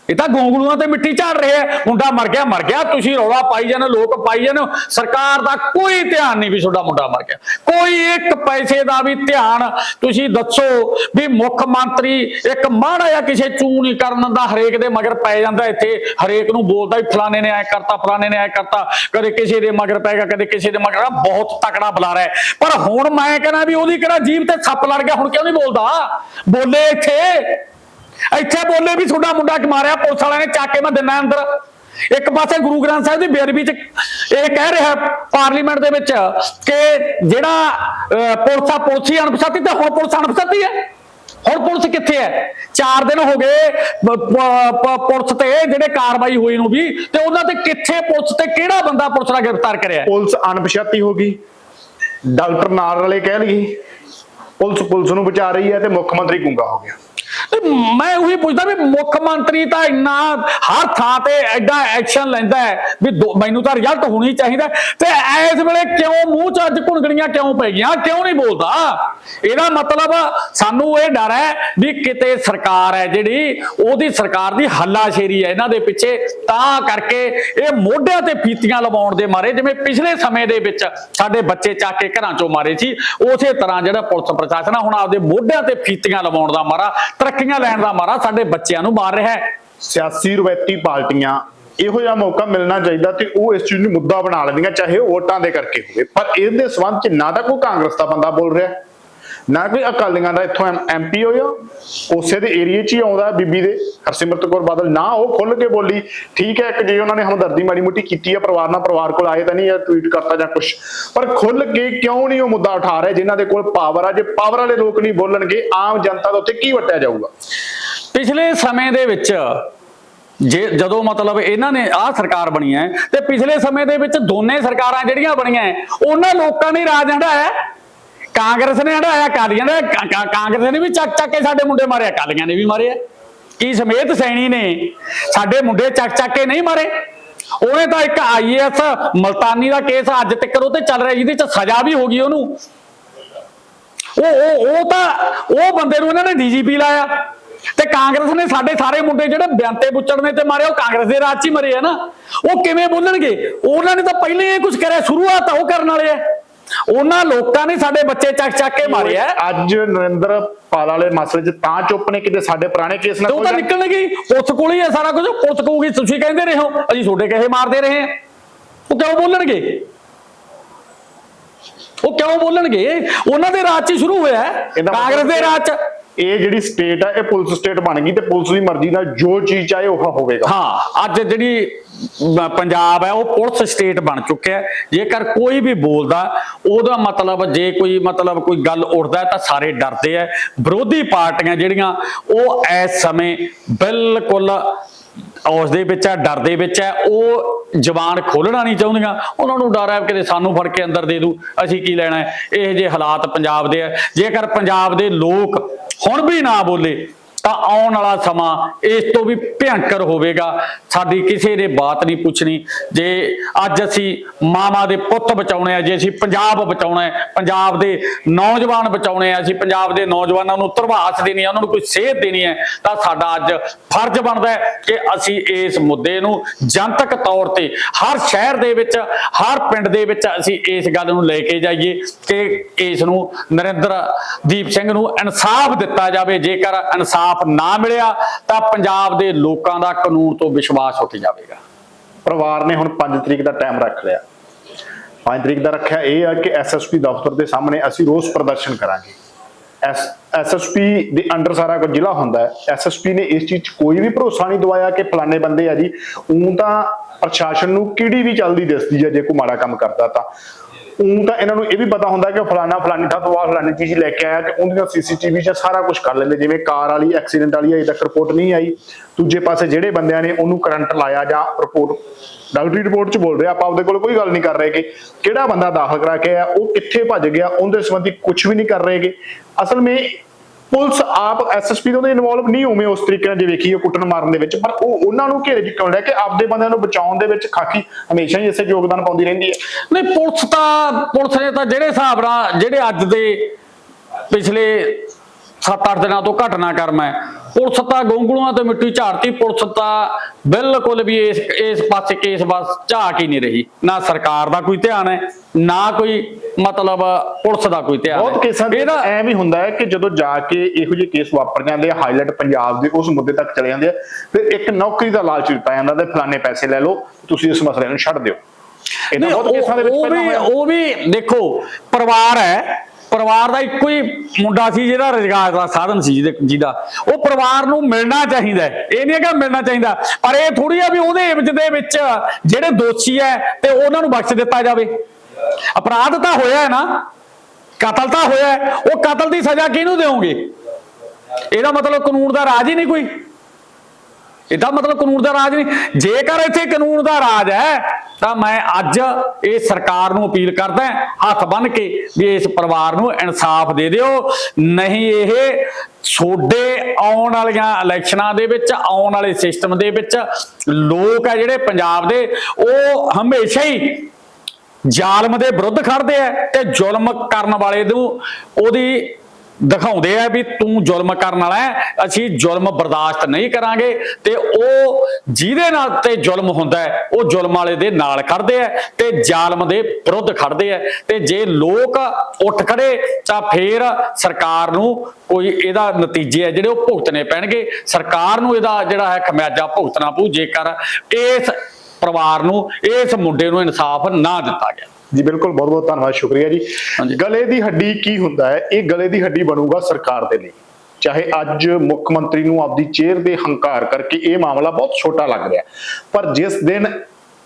ਇਹ ਤਾਂ ਗੋਂਗਲੂਆਂ ਤੇ ਮਿੱਟੀ ਝਾੜ ਰਿਹਾ ਹੈ ਮੁੰਡਾ ਮਰ ਗਿਆ ਮਰ ਗਿਆ। ਤੁਸੀਂ ਰੌਲਾ ਪਾਈ ਜਾਂਦੇ ਲੋਕ ਪਾਈ ਜਾਂਦੇ ਸਰਕਾਰ ਦਾ ਕੋਈ ਧਿਆਨ ਨਹੀਂ ਵੀ ਤੁਹਾਡਾ ਮੁੰਡਾ ਮਰ ਗਿਆ। ਕੋਈ ਇੱਕ ਪੈਸੇ ਦਾ ਵੀ ਧਿਆਨ ਤੁਸੀਂ ਦੱਸੋ ਵੀ ਮੁੱਖ ਮੰਤਰੀ ਇੱਕ ਮਾੜਾ ਜਿਹਾ ਕਿਸੇ ਚੂ ਨਹੀਂ ਕਰਨ ਦਾ ਹਰੇਕ ਦੇ ਮਗਰ ਪੈ ਜਾਂਦਾ ਇੱਥੇ। ਹਰੇਕ ਨੂੰ ਬੋਲਦਾ ਵੀ ਫਲਾਣੇ ਨੇ ਐ ਕਰਤਾ, ਫਲਾਣੇ ਨੇ ਐ ਕਰਤਾ। ਕਦੇ ਕਿਸੇ ਦੇ ਮਗਰ ਪੈਗਾ ਕਦੇ ਕਿਸੇ ਦੇ ਮਗਰ ਆਹ ਬਹੁਤ ਤਕੜਾ ਬੁਲਾ ਰਿਹਾ ਪਰ ਹੁਣ ਮੈਂ ਕਹਿੰਦਾ ਵੀ ਉਹਦੀ ਕਿਹੜਾ ਜੀਭ ਤੇ ਸੱਪ ਲੜ ਗਿਆ, ਹੁਣ ਕਿਉਂ ਨਹੀਂ ਬੋਲਦਾ? ਬੋਲੇ ਇੱਥੇ। ਇੱਥੇ ਬੋਲੇ ਵੀ ਤੁਹਾਡਾ ਮੁੰਡਾ ਕਿ ਮਾਰਿਆ ਪੁਲਿਸ ਵਾਲਿਆਂ ਨੇ ਚੱਕ ਕੇ ਮੈਂ ਦਿੰਦਾ ਅੰਦਰ। ਇੱਕ ਪਾਸੇ ਗੁਰੂ ਗ੍ਰੰਥ ਸਾਹਿਬ ਦੀ ਬੇਅਦਬੀ ਚ ਇਹ ਕਹਿ ਰਿਹਾ ਪਾਰਲੀਮੈਂਟ ਦੇ ਵਿੱਚ ਕਿ ਜਿਹੜਾ ਅਹ, ਪੁਲਿਸ ਆ ਅਣਪਛਾਤੀ ਤੇ ਹੁਣ ਪੁਲਿਸ ਅਣਪਛਾਤੀ ਹੈ। ਹੁਣ ਪੁਲਿਸ ਕਿੱਥੇ ਹੈ? 4 ਦਿਨ ਹੋ ਗਏ ਪੁਲਿਸ ਤੇ ਜਿਹੜੇ ਕਾਰਵਾਈ ਹੋਈ ਨੂੰ ਵੀ ਤੇ ਉਹਨਾਂ ਤੇ ਕਿੱਥੇ ਪੁਲਿਸ ਤੇ ਕਿਹੜਾ ਬੰਦਾ ਪੁਲਿਸ ਨਾਲ ਗ੍ਰਿਫਤਾਰ ਕਰਿਆ? ਪੁਲਿਸ ਅਣਪਛਾਤੀ ਹੋ ਗਈ। ਡਾਕਟਰ ਨਾਲ ਵਾਲੇ ਕਹਿ ਲਈਏ। ਪੁਲਿਸ ਪੁਲਿਸ ਨੂੰ ਬਚਾ ਰਹੀ ਹੈ ਤੇ ਮੁੱਖ ਮੰਤਰੀ ਗੁੰਗਾ ਹੋ ਗਿਆ। ਤੇ ਮੈਂ ਉਹੀ ਪੁੱਛਦਾ ਵੀ ਮੁੱਖ ਮੰਤਰੀ ਤਾਂ ਇੰਨਾ ਹਰ ਥਾਂ ਤੇ ਐਡਾ ਐਕਸ਼ਨ ਲੈਂਦਾ ਹੈ ਵੀ ਮੈਨੂੰ ਤਾਂ ਰਿਜ਼ਲਟ ਹੋਣੀ ਚਾਹੀਦਾ ਤੇ ਇਸ ਵੇਲੇ ਕਿਉਂ ਮੂੰਹ 'ਚ ਅੱਜ ਘੁੰਗਣੀਆਂ ਕਿਉਂ ਪੈ ਗਈਆਂ? ਕਿਉਂ ਨਹੀਂ ਬੋਲਦਾ? ਇਹਦਾ ਮਤਲਬ ਸਾਨੂੰ ਇਹ ਡਰ ਹੈ ਵੀ ਕਿਤੇ ਸਰਕਾਰ ਹੈ ਜਿਹੜੀ, ਉਹਦੀ ਸਰਕਾਰ ਦੀ ਹੱਲਾਸ਼ੇਰੀ ਹੈ ਇਹਨਾਂ ਦੇ ਪਿੱਛੇ। ਤਾਂ ਕਰਕੇ ਇਹ ਮੋਢਿਆਂ ਤੇ ਫੀਤੀਆਂ ਲਵਾਉਣ ਦੇ ਮਾਰੇ, ਜਿਵੇਂ ਪਿਛਲੇ ਸਮੇਂ ਦੇ ਵਿੱਚ ਸਾਡੇ ਬੱਚੇ ਚੱਕ ਕੇ ਘਰਾਂ 'ਚੋਂ ਮਾਰੇ ਸੀ, ਉਸੇ ਤਰ੍ਹਾਂ ਜਿਹੜਾ ਪੁਲਿਸ ਪ੍ਰਸ਼ਾਸਨ ਹੁਣ ਆਪਦੇ ਮੋਢਿਆਂ ਤੇ ਫੀਤੀਆਂ ਲਵਾਉਣ ਦਾ ਮਾਰਾ। ਤਰੱਕੀਆਂ ਲੈਣ ਦਾ ਮਾਰਾ ਸਾਡੇ ਬੱਚਿਆਂ ਨੂੰ ਮਾਰ ਰਿਹਾ ਹੈ। ਸਿਆਸੀ ਰਵਾਇਤੀ ਪਾਰਟੀਆਂ, ਇਹੋ ਜਿਹਾ ਮੌਕਾ ਮਿਲਣਾ ਚਾਹੀਦਾ ਤੇ ਉਹ ਇਸ ਚੀਜ਼ ਨੂੰ ਮੁੱਦਾ ਬਣਾ ਲੈਂਦੀਆਂ, ਚਾਹੇ ਉਹ ਵੋਟਾਂ ਦੇ ਕਰਕੇ ਹੋਵੇ। ਪਰ ਇਹਦੇ ਸੰਬੰਧ ਚ ਨਾ ਤਾਂ ਕੋਈ ਕਾਂਗਰਸ ਦਾ ਬੰਦਾ ਬੋਲ ਰਿਹਾ। ਨਾ ਕੋਈ ਅਕਾਲੀਆਂ ਦਾ ਇੱਥੋਂ ਐਮਪੀ ਹੋਇਆ ਉਸੇ ਦੇ ਏਰੀਏ 'ਚ ਹੀ ਆਉਂਦਾ ਬੀਬੀ ਦੇ ਹਰਸਿਮਰਤ ਕੌਰ ਬਾਦਲ। ਨਾ ਉਹ ਖੁੱਲ ਕੇ ਬੋਲੀ ਠੀਕ ਹੈ ਕਿ ਜੇ ਉਹਨਾਂ ਨੇ ਹਮਦਰਦੀ ਮਾੜੀ ਮੋਟੀ ਕੀਤੀ ਹੈ ਪਰਿਵਾਰ ਨਾਲ ਪਰਿਵਾਰ ਕੋਲ ਆਏ ਤਾਂ ਨਹੀਂ ਜਾਂ ਟਵੀਟ ਕਰਤਾ ਜਾਂ ਕੁਝ ਪਰ ਖੁੱਲ ਕੇ ਕਿਉਂ ਨਹੀਂ ਉਹ ਮੁੱਦਾ ਉਠਾ ਰਹੇ ਜਿਨ੍ਹਾਂ ਦੇ ਕੋਲ ਪਾਵਰ ਆ? ਜੇ ਪਾਵਰ ਵਾਲੇ ਲੋਕ ਨਹੀਂ ਬੋਲਣਗੇ ਆਮ ਜਨਤਾ ਦਾ ਉੱਤੇ ਕੀ ਵਟਿਆ ਜਾਊਗਾ? ਪਿਛਲੇ ਸਮੇਂ ਦੇ ਵਿੱਚ ਜੇ ਜਦੋਂ ਮਤਲਬ ਇਹਨਾਂ ਨੇ ਆਹ ਸਰਕਾਰ ਬਣੀ ਹੈ ਤੇ ਪਿਛਲੇ ਸਮੇਂ ਦੇ ਵਿੱਚ ਦੋਨੇ ਸਰਕਾਰਾਂ ਜਿਹੜੀਆਂ ਬਣੀਆਂ ਹੈ, ਉਹਨਾਂ ਲੋਕਾਂ ਨੇ ਰਾਜ ਹੰਢਾਇਆ ਹੈ। ਕਾਂਗਰਸ ਨੇ ਹੰਢਾਇਆ ਕਾਲੀਆਂ ਨੇ, ਕਾ- ਕਾਂਗਰਸ ਨੇ ਵੀ ਚੱਕ ਚੱਕ ਕੇ ਸਾਡੇ ਮੁੰਡੇ ਮਾਰੇ ਕਾਲੀਆਂ ਨੇ ਵੀ ਮਾਰਿਆ ਆ। ਕੀ ਸਮੇਤ ਸੈਣੀ ਨੇ? ਸਾਡੇ ਮੁੰਡੇ ਚੱਕ ਚੱਕ ਕੇ ਨਹੀਂ ਮਾਰੇ। ਉਹਨੇ ਤਾਂ ਇੱਕ ਆਈਏਐਸ ਮਲਤਾਨੀ ਦਾ ਕੇਸ ਅੱਜ ਤੱਕ ਉਹ ਤੇ ਚੱਲ ਰਿਹਾ ਜਿਹਦੇ ਚ ਸਜ਼ਾ ਵੀ ਹੋ ਗਈ ਉਹਨੂੰ। ਉਹ ਉਹ ਉਹ ਤਾਂ, ਉਹ ਬੰਦੇ ਨੂੰ ਇਹਨਾਂ ਨੇ ਡੀਜੀਪੀ ਲਾਇਆ। ਤੇ ਕਾਂਗਰਸ ਨੇ ਸਾਡੇ ਸਾਰੇ ਮੁੰਡੇ ਜਿਹੜੇ ਬਿਆੰਤੇ ਬੁੱਚੜਨੇ ਤੇ ਮਾਰੇ, ਉਹ ਕਾਂਗਰਸ ਦੇ ਰਾਜ 'ਚ ਹੀ ਮਰੇ ਆ ਨਾ। ਉਹ ਕਿਵੇਂ ਬੋਲਣਗੇ? ਉਹਨਾਂ ਨੇ ਤਾਂ ਪਹਿਲੇ ਇਹ ਕੁਝ ਕਰਿਆ, ਸ਼ੁਰੂਆਤ ਤਾਂ ਉਹ ਕਰਨ ਵਾਲੇ ਆ। ਉਹਨਾਂ ਲੋਕਾਂ ਨੇ ਸਾਡੇ ਬੱਚੇ ਚੱਕ ਚੱਕ ਕੇ ਮਾਰੇ ਆ ਅੱਜ ਨਰਿੰਦਰ ਪਾਲ ਵਾਲੇ ਮਸਲੇ 'ਚ ਤਾਂ ਚੁੱਪ ਨੇ ਕਿਤੇ ਸਾਡੇ ਪੁਰਾਣੇ ਕੇਸ ਨਾ ਤੇ ਉਹ ਤਾਂ। ਨਿਕਲਣਗੇ। ਪੁਲਿਸ ਕੋਲ ਹੀ ਹੈ ਸਾਰਾ ਕੁਝ ਪੁਲਿਸ ਕਹੂਗੀ ਤੁਸੀਂ ਕਹਿੰਦੇ ਰਹੇ ਹੋ ਅਸੀਂ ਤੁਹਾਡੇ ਕਹੇ ਮਾਰਦੇ ਰਹੇ ਹਾਂ ਉਹ ਕਿਉਂ ਬੋਲਣਗੇ ਉਹ ਕਿਉਂ ਬੋਲਣਗੇ ਉਹਨਾਂ ਦੇ ਰਾਜ 'ਚ ਸ਼ੁਰੂ ਹੋਇਆ ਕਾਂਗਰਸ ਦੇ ਰਾਜ 'ਚ ਇਹ ਜਿਹੜੀ ਸਟੇਟ ਆ, ਇਹ ਪੁਲਿਸ ਸਟੇਟ ਬਣ ਗਈ ਤੇ ਪੁਲਿਸ ਦੀ ਮਰਜ਼ੀ ਨਾਲ ਜੋ ਚੀਜ਼ ਚਾਹੇ ਉਹ ਹੋਵੇਗਾ। ਹਾਂ, ਅੱਜ ਜਿਹੜੀ ਪੰਜਾਬ ਹੈ, ਉਹ ਪੁਲਿਸ ਸਟੇਟ ਬਣ ਚੁੱਕਿਆ ਜੇਕਰ ਕੋਈ ਵੀ ਬੋਲਦਾ, ਉਹਦਾ ਮਤਲਬ ਜੇ ਕੋਈ ਮਤਲਬ ਕੋਈ ਗੱਲ ਉੱਠਦਾ ਤਾਂ ਸਾਰੇ ਡਰਦੇ ਆ ਵਿਰੋਧੀ ਪਾਰਟੀਆਂ ਜਿਹੜੀਆਂ, ਉਹ ਇਸ ਸਮੇਂ ਬਿਲਕੁਲ ਉਸ ਦੇ ਵਿੱਚ ਹੈ, ਡਰ ਦੇ ਵਿੱਚ ਹੈ। ਉਹ ਜ਼ਬਾਨ ਖੋਲਣਾ ਨਹੀਂ ਚਾਹੁੰਦੀਆਂ। ਉਹਨਾਂ ਨੂੰ ਡਰ ਹੈ ਕਿ ਸਾਨੂੰ ਫੜ ਕੇ ਅੰਦਰ ਦੇ ਦੂ। ਅਸੀਂ ਕੀ ਲੈਣਾ ਹੈ? ਇਹ ਜੇ ਹਾਲਾਤ ਪੰਜਾਬ ਦੇ ਹੈ। ਜੇਕਰ ਪੰਜਾਬ ਦੇ ਲੋਕ ਹੁਣ ਵੀ ਨਾ ਬੋਲੇ ਤਾਂ ਆਉਣ ਵਾਲਾ ਸਮਾਂ ਇਸ ਤੋਂ ਵੀ ਭਿਅੰਕਰ ਹੋਵੇਗਾ। ਸਾਡੀ ਕਿਸੇ ਨੇ ਬਾਤ ਨਹੀਂ ਪੁੱਛਣੀ। ਜੇ ਅੱਜ ਅਸੀਂ ਮਾਮਾ ਦੇ ਪੁੱਤ ਬਚਾਉਣੇ ਆ, ਜੇ ਅਸੀਂ ਪੰਜਾਬ ਬਚਾਉਣਾ ਹੈ, ਪੰਜਾਬ ਦੇ ਨੌਜਵਾਨ ਬਚਾਉਣੇ ਆ, ਅਸੀਂ ਪੰਜਾਬ ਦੇ ਨੌਜਵਾਨਾਂ ਨੂੰ ਧਰਵਾਸ ਦੇਣੀ ਹੈ ਉਹਨਾਂ ਨੂੰ ਕੋਈ ਸੇਧ ਦੇਣੀ ਹੈ, ਤਾਂ ਸਾਡਾ ਅੱਜ ਫਰਜ਼ ਬਣਦਾ ਹੈ ਕਿ ਅਸੀਂ ਇਸ ਮੁੱਦੇ ਨੂੰ ਜਨਤਕ ਤੌਰ ਤੇ ਹਰ ਸ਼ਹਿਰ ਦੇ ਵਿੱਚ, ਹਰ ਪਿੰਡ ਦੇ ਵਿੱਚ ਅਸੀਂ ਇਸ ਗੱਲ ਨੂੰ ਲੈ ਕੇ ਜਾਈਏ ਕਿ ਇਸ ਨੂੰ ਨਰਿੰਦਰ ਦੀਪ ਸਿੰਘ ਨੂੰ ਇਨਸਾਫ ਦਿੱਤਾ ਜਾਵੇ। ਜੇਕਰ ਇਨਸਾਫ ਨਾ ਮਿਲਿਆ ਤਾਂ ਪੰਜਾਬ ਦੇ ਲੋਕਾਂ ਦਾ ਕਾਨੂੰਨ ਤੋਂ ਵਿਸ਼ਵਾਸ ਉੱਠ ਜਾਵੇਗਾ। ਪਰਿਵਾਰ ਨੇ ਹੁਣ 5 ਤਰੀਕ ਦਾ ਟਾਈਮ ਰੱਖ ਲਿਆ। 5 ਤਰੀਕ ਦਾ ਰੱਖਿਆ ਇਹ ਆ ਕਿ ਐਸਐਸਪੀ ਦਫ਼ਤਰ ਦੇ ਸਾਹਮਣੇ ਅਸੀਂ ਰੋਸ ਪ੍ਰਦਰਸ਼ਨ ਕਰਾਂਗੇ। ਐਸ ਐਸਐਸਪੀ ਦੇ ਅੰਡਰ ਸਾਰਾ ਕੁਝ ਜ਼ਿਲ੍ਹਾ ਹੁੰਦਾ ਹੈ। ਐਸਐਸਪੀ ਨੇ ਇਸ ਚੀਜ਼ 'ਚ ਕੋਈ ਵੀ ਭਰੋਸਾ ਨਹੀਂ ਦਵਾਇਆ ਕਿ ਫਲਾਣੇ ਬੰਦੇ ਆ ਜੀ, ਉਂ ਤਾਂ ਪ੍ਰਸ਼ਾਸਨ ਨੂੰ ਕਿਹੜੀ ਵੀ ਚੱਲਦੀ ਦਿਸਦੀ ਹੈ ਜੇ ਕੋਈ ਮਾੜਾ ਕੰਮ ਕਰਦਾ ਤਾਂ। ਉਂ ਤਾਂ ਇਹਨਾਂ ਨੂੰ ਇਹ ਵੀ ਪਤਾ ਹੁੰਦਾ ਕਿ ਫਲਾਣਾ ਫਲਾਣੀ ਥਾਂ ਤੋਂ ਆਹ ਫਲਾਣੀ ਚੀਜ਼ ਲੈ ਕੇ ਆਇਆ ਤੇ ਉਹਦੀਆਂ ਸੀਸੀਟੀਵੀ 'ਚ ਸਾਰਾ ਕੁਝ ਕਰ ਲੈਂਦੇ। ਜਿਵੇਂ ਕਾਰ ਵਾਲੀ ਐਕਸੀਡੈਂਟ ਵਾਲੀ, ਅਜੇ ਤੱਕ ਰਿਪੋਰਟ ਨਹੀਂ ਆਈ। ਦੂਜੇ ਪਾਸੇ ਜਿਹੜੇ ਬੰਦਿਆਂ ਨੇ ਉਹਨੂੰ ਕਰੰਟ ਲਾਇਆ ਜਾਂ ਰਿਪੋਰਟ ਡਾਕਟਰੀ ਰਿਪੋਰਟ 'ਚ ਬੋਲ ਰਿਹਾ, ਆਪਾਂ ਉਹਦੇ ਕੋਲ ਕੋਈ ਗੱਲ ਨਹੀਂ ਕਰ ਰਹੇ ਕਿ ਕਿਹੜਾ ਬੰਦਾ ਦਾਖਲ ਕਰਾ ਕੇ ਆ ਉਹ ਕਿੱਥੇ ਭੱਜ ਗਿਆ, ਉਹਦੇ ਸੰਬੰਧੀ ਕੁਝ ਵੀ ਨਹੀਂ ਕਰ ਰਹੇਗੇ ਅਸਲ ਵਿੱਚ ਪੁਲਿਸ ਆਪ ਐਸਐਸਪੀ ਦੇ ਉਹਦੇ ਇਨਵੋਲਵ ਨਹੀਂ ਹੋਵੇ ਉਸ ਤਰੀਕੇ ਨਾਲ ਜੇ ਵੇਖੀਏ ਕੁੱਟਣ ਮਾਰਨ ਦੇ ਵਿੱਚ, ਪਰ ਉਹ ਉਹਨਾਂ ਨੂੰ ਘੇਰੇ 'ਚ ਕਿਉਂ ਲੈ ਕੇ ਆਪਦੇ ਬੰਦਿਆਂ ਨੂੰ ਬਚਾਉਣ ਦੇ ਵਿੱਚ ਖਾਕੀ ਹਮੇਸ਼ਾ ਹੀ ਇਸੇ ਯੋਗਦਾਨ ਪਾਉਂਦੀ ਰਹਿੰਦੀ ਹੈ। ਨਹੀਂ, ਪੁਲਿਸ ਤਾਂ, ਪੁਲਿਸ ਨੇ ਤਾਂ ਜਿਹੜੇ ਹਿਸਾਬ ਨਾਲ, ਜਿਹੜੇ ਅੱਜ ਦੇ ਪਿਛਲੇ 7-8 ਦਿਨਾਂ ਤੋਂ ਘਟਨਾਕ੍ਰਮ ਹੈ ਪੁਲਿਸ ਤਾਂ ਗੋਂਗਲੂਆਂ ਤੇ ਮਿੱਟੀ ਝਾੜਤੀ। ਪੁਲਿਸ ਤਾਂ ਬਿਲਕੁਲ ਵੀ ਇਸ ਇਸ ਪਾਸੇ ਕੇਸ ਬਸ ਝਾਕ ਹੀ ਨਹੀਂ ਰਹੀ। ਨਾ ਸਰਕਾਰ ਦਾ ਕੋਈ ਧਿਆਨ ਹੈ ਨਾ ਕੋਈ ਮਤਲਬ ਪੁਲਿਸ ਦਾ ਕੋਈ ਧਿਆਨ ਬਹੁਤ ਕੇਸਾਂ ਦੇ ਇਹਦਾ ਐ ਵੀ ਹੁੰਦਾ ਹੈ ਕਿ ਜਦੋਂ ਜਾ ਕੇ ਇਹੋ ਜਿਹੇ ਕੇਸ ਵਾਪਰ ਜਾਂਦੇ ਆ ਹਾਈਲਾਈਟ ਪੰਜਾਬ ਦੇ ਉਸ ਮੁੱਦੇ ਤੱਕ ਚਲੇ ਜਾਂਦੇ ਆ ਫਿਰ ਇੱਕ ਨੌਕਰੀ ਦਾ ਲਾਲਚ ਦਿੱਤਾ ਜਾਂਦਾ ਤੇ ਫਲਾਣੇ ਪੈਸੇ ਲੈ ਲਓ ਤੁਸੀਂ ਇਸ ਮਸਲੇ ਨੂੰ ਛੱਡ ਦਿਓ। ਇਹਨਾਂ ਬਹੁਤ ਕੇਸਾਂ ਦੇ ਵਿੱਚ ਪਹਿਲਾਂ ਹੋਇਆ। ਉਹ ਵੀ ਦੇਖੋ ਪਰਿਵਾਰ ਹੈ ਪਰਿਵਾਰ ਦਾ ਇੱਕੋ ਹੀ ਮੁੰਡਾ ਸੀ ਜਿਹੜਾ ਰੋਜ਼ਗਾਰ ਦਾ ਸਾਧਨ ਸੀ ਜਿਹਦੇ ਜਿਹਦਾ। ਉਹ ਪਰਿਵਾਰ ਨੂੰ ਮਿਲਣਾ ਚਾਹੀਦਾ ਇਹ ਨਹੀਂ ਕਿ ਮਿਲਣਾ ਚਾਹੀਦਾ। ਪਰ ਇਹ ਥੋੜੀ ਆ ਵੀ ਉਹਦੇ ਇਵਜ ਦੇ ਵਿੱਚ ਜਿਹੜੇ ਦੋਸ਼ੀ ਹੈ ਤੇ ਉਹਨਾਂ ਨੂੰ ਬਖਸ਼ ਦਿੱਤਾ ਜਾਵੇ। ਅਪਰਾਧ ਤਾਂ ਹੋਇਆ ਹੈ ਨਾ। ਕਤਲ ਤਾਂ ਹੋਇਆ ਉਹ ਕਤਲ ਦੀ ਸਜ਼ਾ ਕਿਹਨੂੰ ਦਿਓਗੇ ਇਹਦਾ ਮਤਲਬ ਕਾਨੂੰਨ ਦਾ ਰਾਜ ਹੀ ਨਹੀਂ ਕੋਈ। ਇਹਦਾ ਮਤਲਬ ਕਾਨੂੰਨ ਦਾ ਰਾਜ ਨਹੀਂ। ਜੇਕਰ ਇੱਥੇ ਕਾਨੂੰਨ ਦਾ ਰਾਜ ਹੈ, ਤਾਂ ਮੈਂ ਅੱਜ ਇਹ ਸਰਕਾਰ ਨੂੰ ਅਪੀਲ ਕਰਦਾ ਹੱਥ ਬੰਨ ਕੇ ਵੀ ਇਸ ਪਰਿਵਾਰ ਨੂੰ ਇਨਸਾਫ ਦੇ ਦਿਓ। ਨਹੀਂ ਇਹ ਛੋਡੇ ਆਉਣ ਵਾਲੀਆਂ ਇਲੈਕਸ਼ਨਾਂ ਦੇ ਵਿੱਚ, ਆਉਣ ਵਾਲੇ ਸਿਸਟਮ ਦੇ ਵਿੱਚ ਲੋਕ ਆ ਜਿਹੜੇ ਪੰਜਾਬ ਦੇ, ਉਹ ਹਮੇਸ਼ਾ ਹੀ ਜ਼ਾਲਮ ਦੇ ਵਿਰੁੱਧ ਖੜਦੇ ਆ ਤੇ ਜ਼ੁਲਮ ਕਰਨ ਵਾਲੇ ਨੂੰ ਉਹਦੀ ਦਿਖਾਉਂਦੇ ਆ ਵੀ ਤੂੰ ਜ਼ੁਲਮ ਕਰਨ ਵਾਲਾ ਹੈ, ਅਸੀਂ ਜ਼ੁਲਮ ਬਰਦਾਸ਼ਤ ਨਹੀਂ ਕਰਾਂਗੇ ਤੇ ਉਹ ਜਿਹਦੇ ਨਾਲ ਤੇ ਜ਼ੁਲਮ ਹੁੰਦਾ ਹੈ, ਉਹ ਜ਼ੁਲਮ ਵਾਲੇ ਦੇ ਨਾਲ ਖੜਦੇ ਆ ਤੇ ਜ਼ਾਲਮ ਦੇ ਵਿਰੁੱਧ ਖੜਦੇ ਆ ਤੇ ਜੇ ਲੋਕ ਉੱਠ ਖੜੇ ਤਾਂ ਫੇਰ ਸਰਕਾਰ ਨੂੰ ਕੋਈ ਇਹਦਾ ਨਤੀਜੇ ਆ ਜਿਹੜੇ ਉਹ ਭੁਗਤਣੇ ਪੈਣਗੇ। ਸਰਕਾਰ ਨੂੰ ਇਹਦਾ ਜਿਹੜਾ ਹੈ ਖਮਿਆਜਾ ਭੁਗਤਣਾ ਪਊ, ਜੇਕਰ ਇਸ ਪਰਿਵਾਰ ਨੂੰ, ਇਸ ਮੁੰਡੇ ਨੂੰ ਇਨਸਾਫ ਨਾ ਦਿੱਤਾ ਗਿਆ। ਜੀ ਬਿਲਕੁਲ ਬਹੁਤ ਬਹੁਤ ਧੰਨਵਾਦ ਸ਼ੁਕਰੀਆ ਜੀ। ਗਲੇ ਦੀ ਹੱਡੀ ਕੀ ਹੁੰਦਾ ਹੈ? ਇਹ ਗਲੇ ਦੀ ਹੱਡੀ ਬਣੂਗਾ ਸਰਕਾਰ ਦੇ ਲਈ। ਚਾਹੇ ਅੱਜ ਮੁੱਖ ਮੰਤਰੀ ਨੂੰ ਆਪਦੀ ਚੇਅਰ ਦੇ ਹੰਕਾਰ ਕਰਕੇ ਇਹ ਮਾਮਲਾ ਬਹੁਤ ਛੋਟਾ ਲੱਗ ਰਿਹਾ। ਪਰ ਜਿਸ ਦਿਨ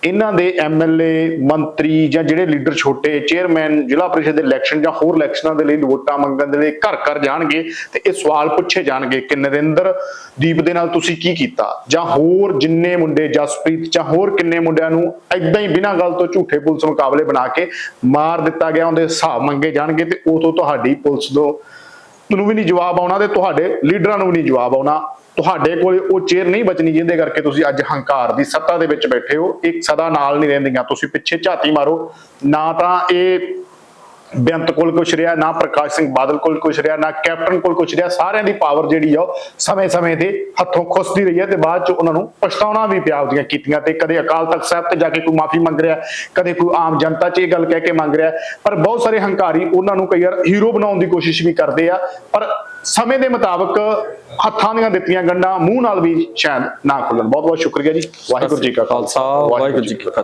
ਇਹਨਾਂ ਦੇ ਐਮਐਲਏ ਮੰਤਰੀ ਜਾਂ ਜਿਹੜੇ ਲੀਡਰ ਛੋਟੇ ਚੇਅਰਮੈਨ ਜ਼ਿਲ੍ਹਾ ਪਰਿਸ਼ਦ ਦੇ ਇਲੈਕਸ਼ਨ ਜਾਂ ਹੋਰ ਇਲੈਕਸ਼ਨਾਂ ਦੇ ਲਈ ਵੋਟਾਂ ਮੰਗਣ ਦੇ ਲਈ ਘਰ ਘਰ ਜਾਣਗੇ ਤੇ ਇਹ ਸਵਾਲ ਪੁੱਛੇ ਜਾਣਗੇ ਕਿ ਨਰਿੰਦਰ ਦੀਪ ਦੇ ਨਾਲ ਤੁਸੀਂ ਕੀ ਕੀਤਾ? ਜਾਂ ਹੋਰ ਜਿੰਨੇ ਮੁੰਡੇ ਜਸਪ੍ਰੀਤ ਜਾਂ ਹੋਰ ਕਿੰਨੇ ਮੁੰਡਿਆਂ ਨੂੰ ਐਦਾਂ ਹੀ ਬਿਨਾਂ ਗੱਲ ਤੋਂ ਝੂਠੇ ਪੁਲਿਸ ਮੁਕਾਬਲੇ ਬਣਾ ਕੇ ਮਾਰ ਦਿੱਤਾ ਗਿਆ, ਉਹਦੇ ਹਿਸਾਬ ਮੰਗੇ ਜਾਣਗੇ ਤੇ ਉਹ ਤੋਂ ਤੁਹਾਡੀ ਪੁਲਿਸ ਤੋਂ ਨੂੰ ਵੀ ਨਹੀਂ ਜਵਾਬ ਆਉਣਾ ਤੇ ਤੁਹਾਡੇ ਲੀਡਰਾਂ ਨੂੰ ਵੀ ਨਹੀਂ ਜਵਾਬ ਆਉਣਾ। ਤੁਹਾਡੇ ਕੋਲ ਉਹ ਚੇਅਰ ਨਹੀਂ ਬਚਣੀ ਜਿਹਦੇ ਕਰਕੇ ਤੁਸੀਂ ਅੱਜ ਹੰਕਾਰ ਦੀ ਸੱਤਾ ਦੇ ਵਿੱਚ ਬੈਠੇ ਹੋ। ਇੱਕ ਸਦਾ ਨਾਲ ਨਹੀਂ ਰਹਿੰਦੀਆਂ। ਤੁਸੀਂ ਪਿੱਛੇ ਝਾਤੀ ਮਾਰੋ। ਨਾ ਤਾਂ ਇਹ ਬੇਅੰਤ ਕੋਲ ਕੁਛ ਰਿਹਾ ਨਾ ਪ੍ਰਕਾਸ਼ ਸਿੰਘ ਬਾਦਲ ਕੋਲ ਕੁਛ ਰਿਹਾ ਨਾ ਕੈਪਟਨ ਕੋਲ ਕੁਛ ਰਿਹਾ ਸਾਰਿਆਂ ਦੀ ਪਾਵਰ ਜਿਹੜੀ ਆ ਉਹ ਸਮੇਂ-ਸਮੇਂ ਤੇ ਹੱਥੋਂ ਖੁੱਸਦੀ ਰਹੀ ਹੈ ਤੇ ਬਾਅਦ ਚ ਉਹਨਾਂ ਨੂੰ ਪਛਤਾਉਣਾ ਵੀ ਪਿਆ ਉਹਦੀਆਂ ਕੀਤੀਆਂ ਤੇ ਕਦੇ ਅਕਾਲ ਤਖਤ ਸਾਹਿਬ ਤੇ ਜਾ ਕੇ ਕੋਈ ਮਾਫੀ ਮੰਗ ਰਿਹਾ ਕਦੇ ਕੋਈ ਆਮ ਜਨਤਾ 'ਚ ਇਹ ਗੱਲ ਕਹਿ ਕੇ ਮੰਗ ਰਿਹਾ ਪਰ ਬਹੁਤ ਸਾਰੇ ਹੰਕਾਰੀ ਉਹਨਾਂ ਨੂੰ ਕਈ ਵਾਰ ਹੀਰੋ ਬਣਾਉਣ ਦੀ ਕੋਸ਼ਿਸ਼ ਵੀ ਕਰਦੇ ਆ ਪਰ ਸਮੇਂ ਦੇ ਮੁਤਾਬਕ ਹੱਥਾਂ ਦੀਆਂ ਦਿੱਤੀਆਂ ਗੰਢਾਂ ਮੂੰਹ ਨਾਲ ਵੀ ਸ਼ਾਇਦ ਨਾ ਖੁੱਲਣ। ਬਹੁਤ ਬਹੁਤ ਸ਼ੁਕਰੀਆ ਜੀ। ਵਾਹਿਗੁਰੂ ਜੀ ਕਾ ਖਾਲਸਾ। ਵਾਹਿਗੁਰੂ ਜੀ ਕੀ ਫਤਿਹ।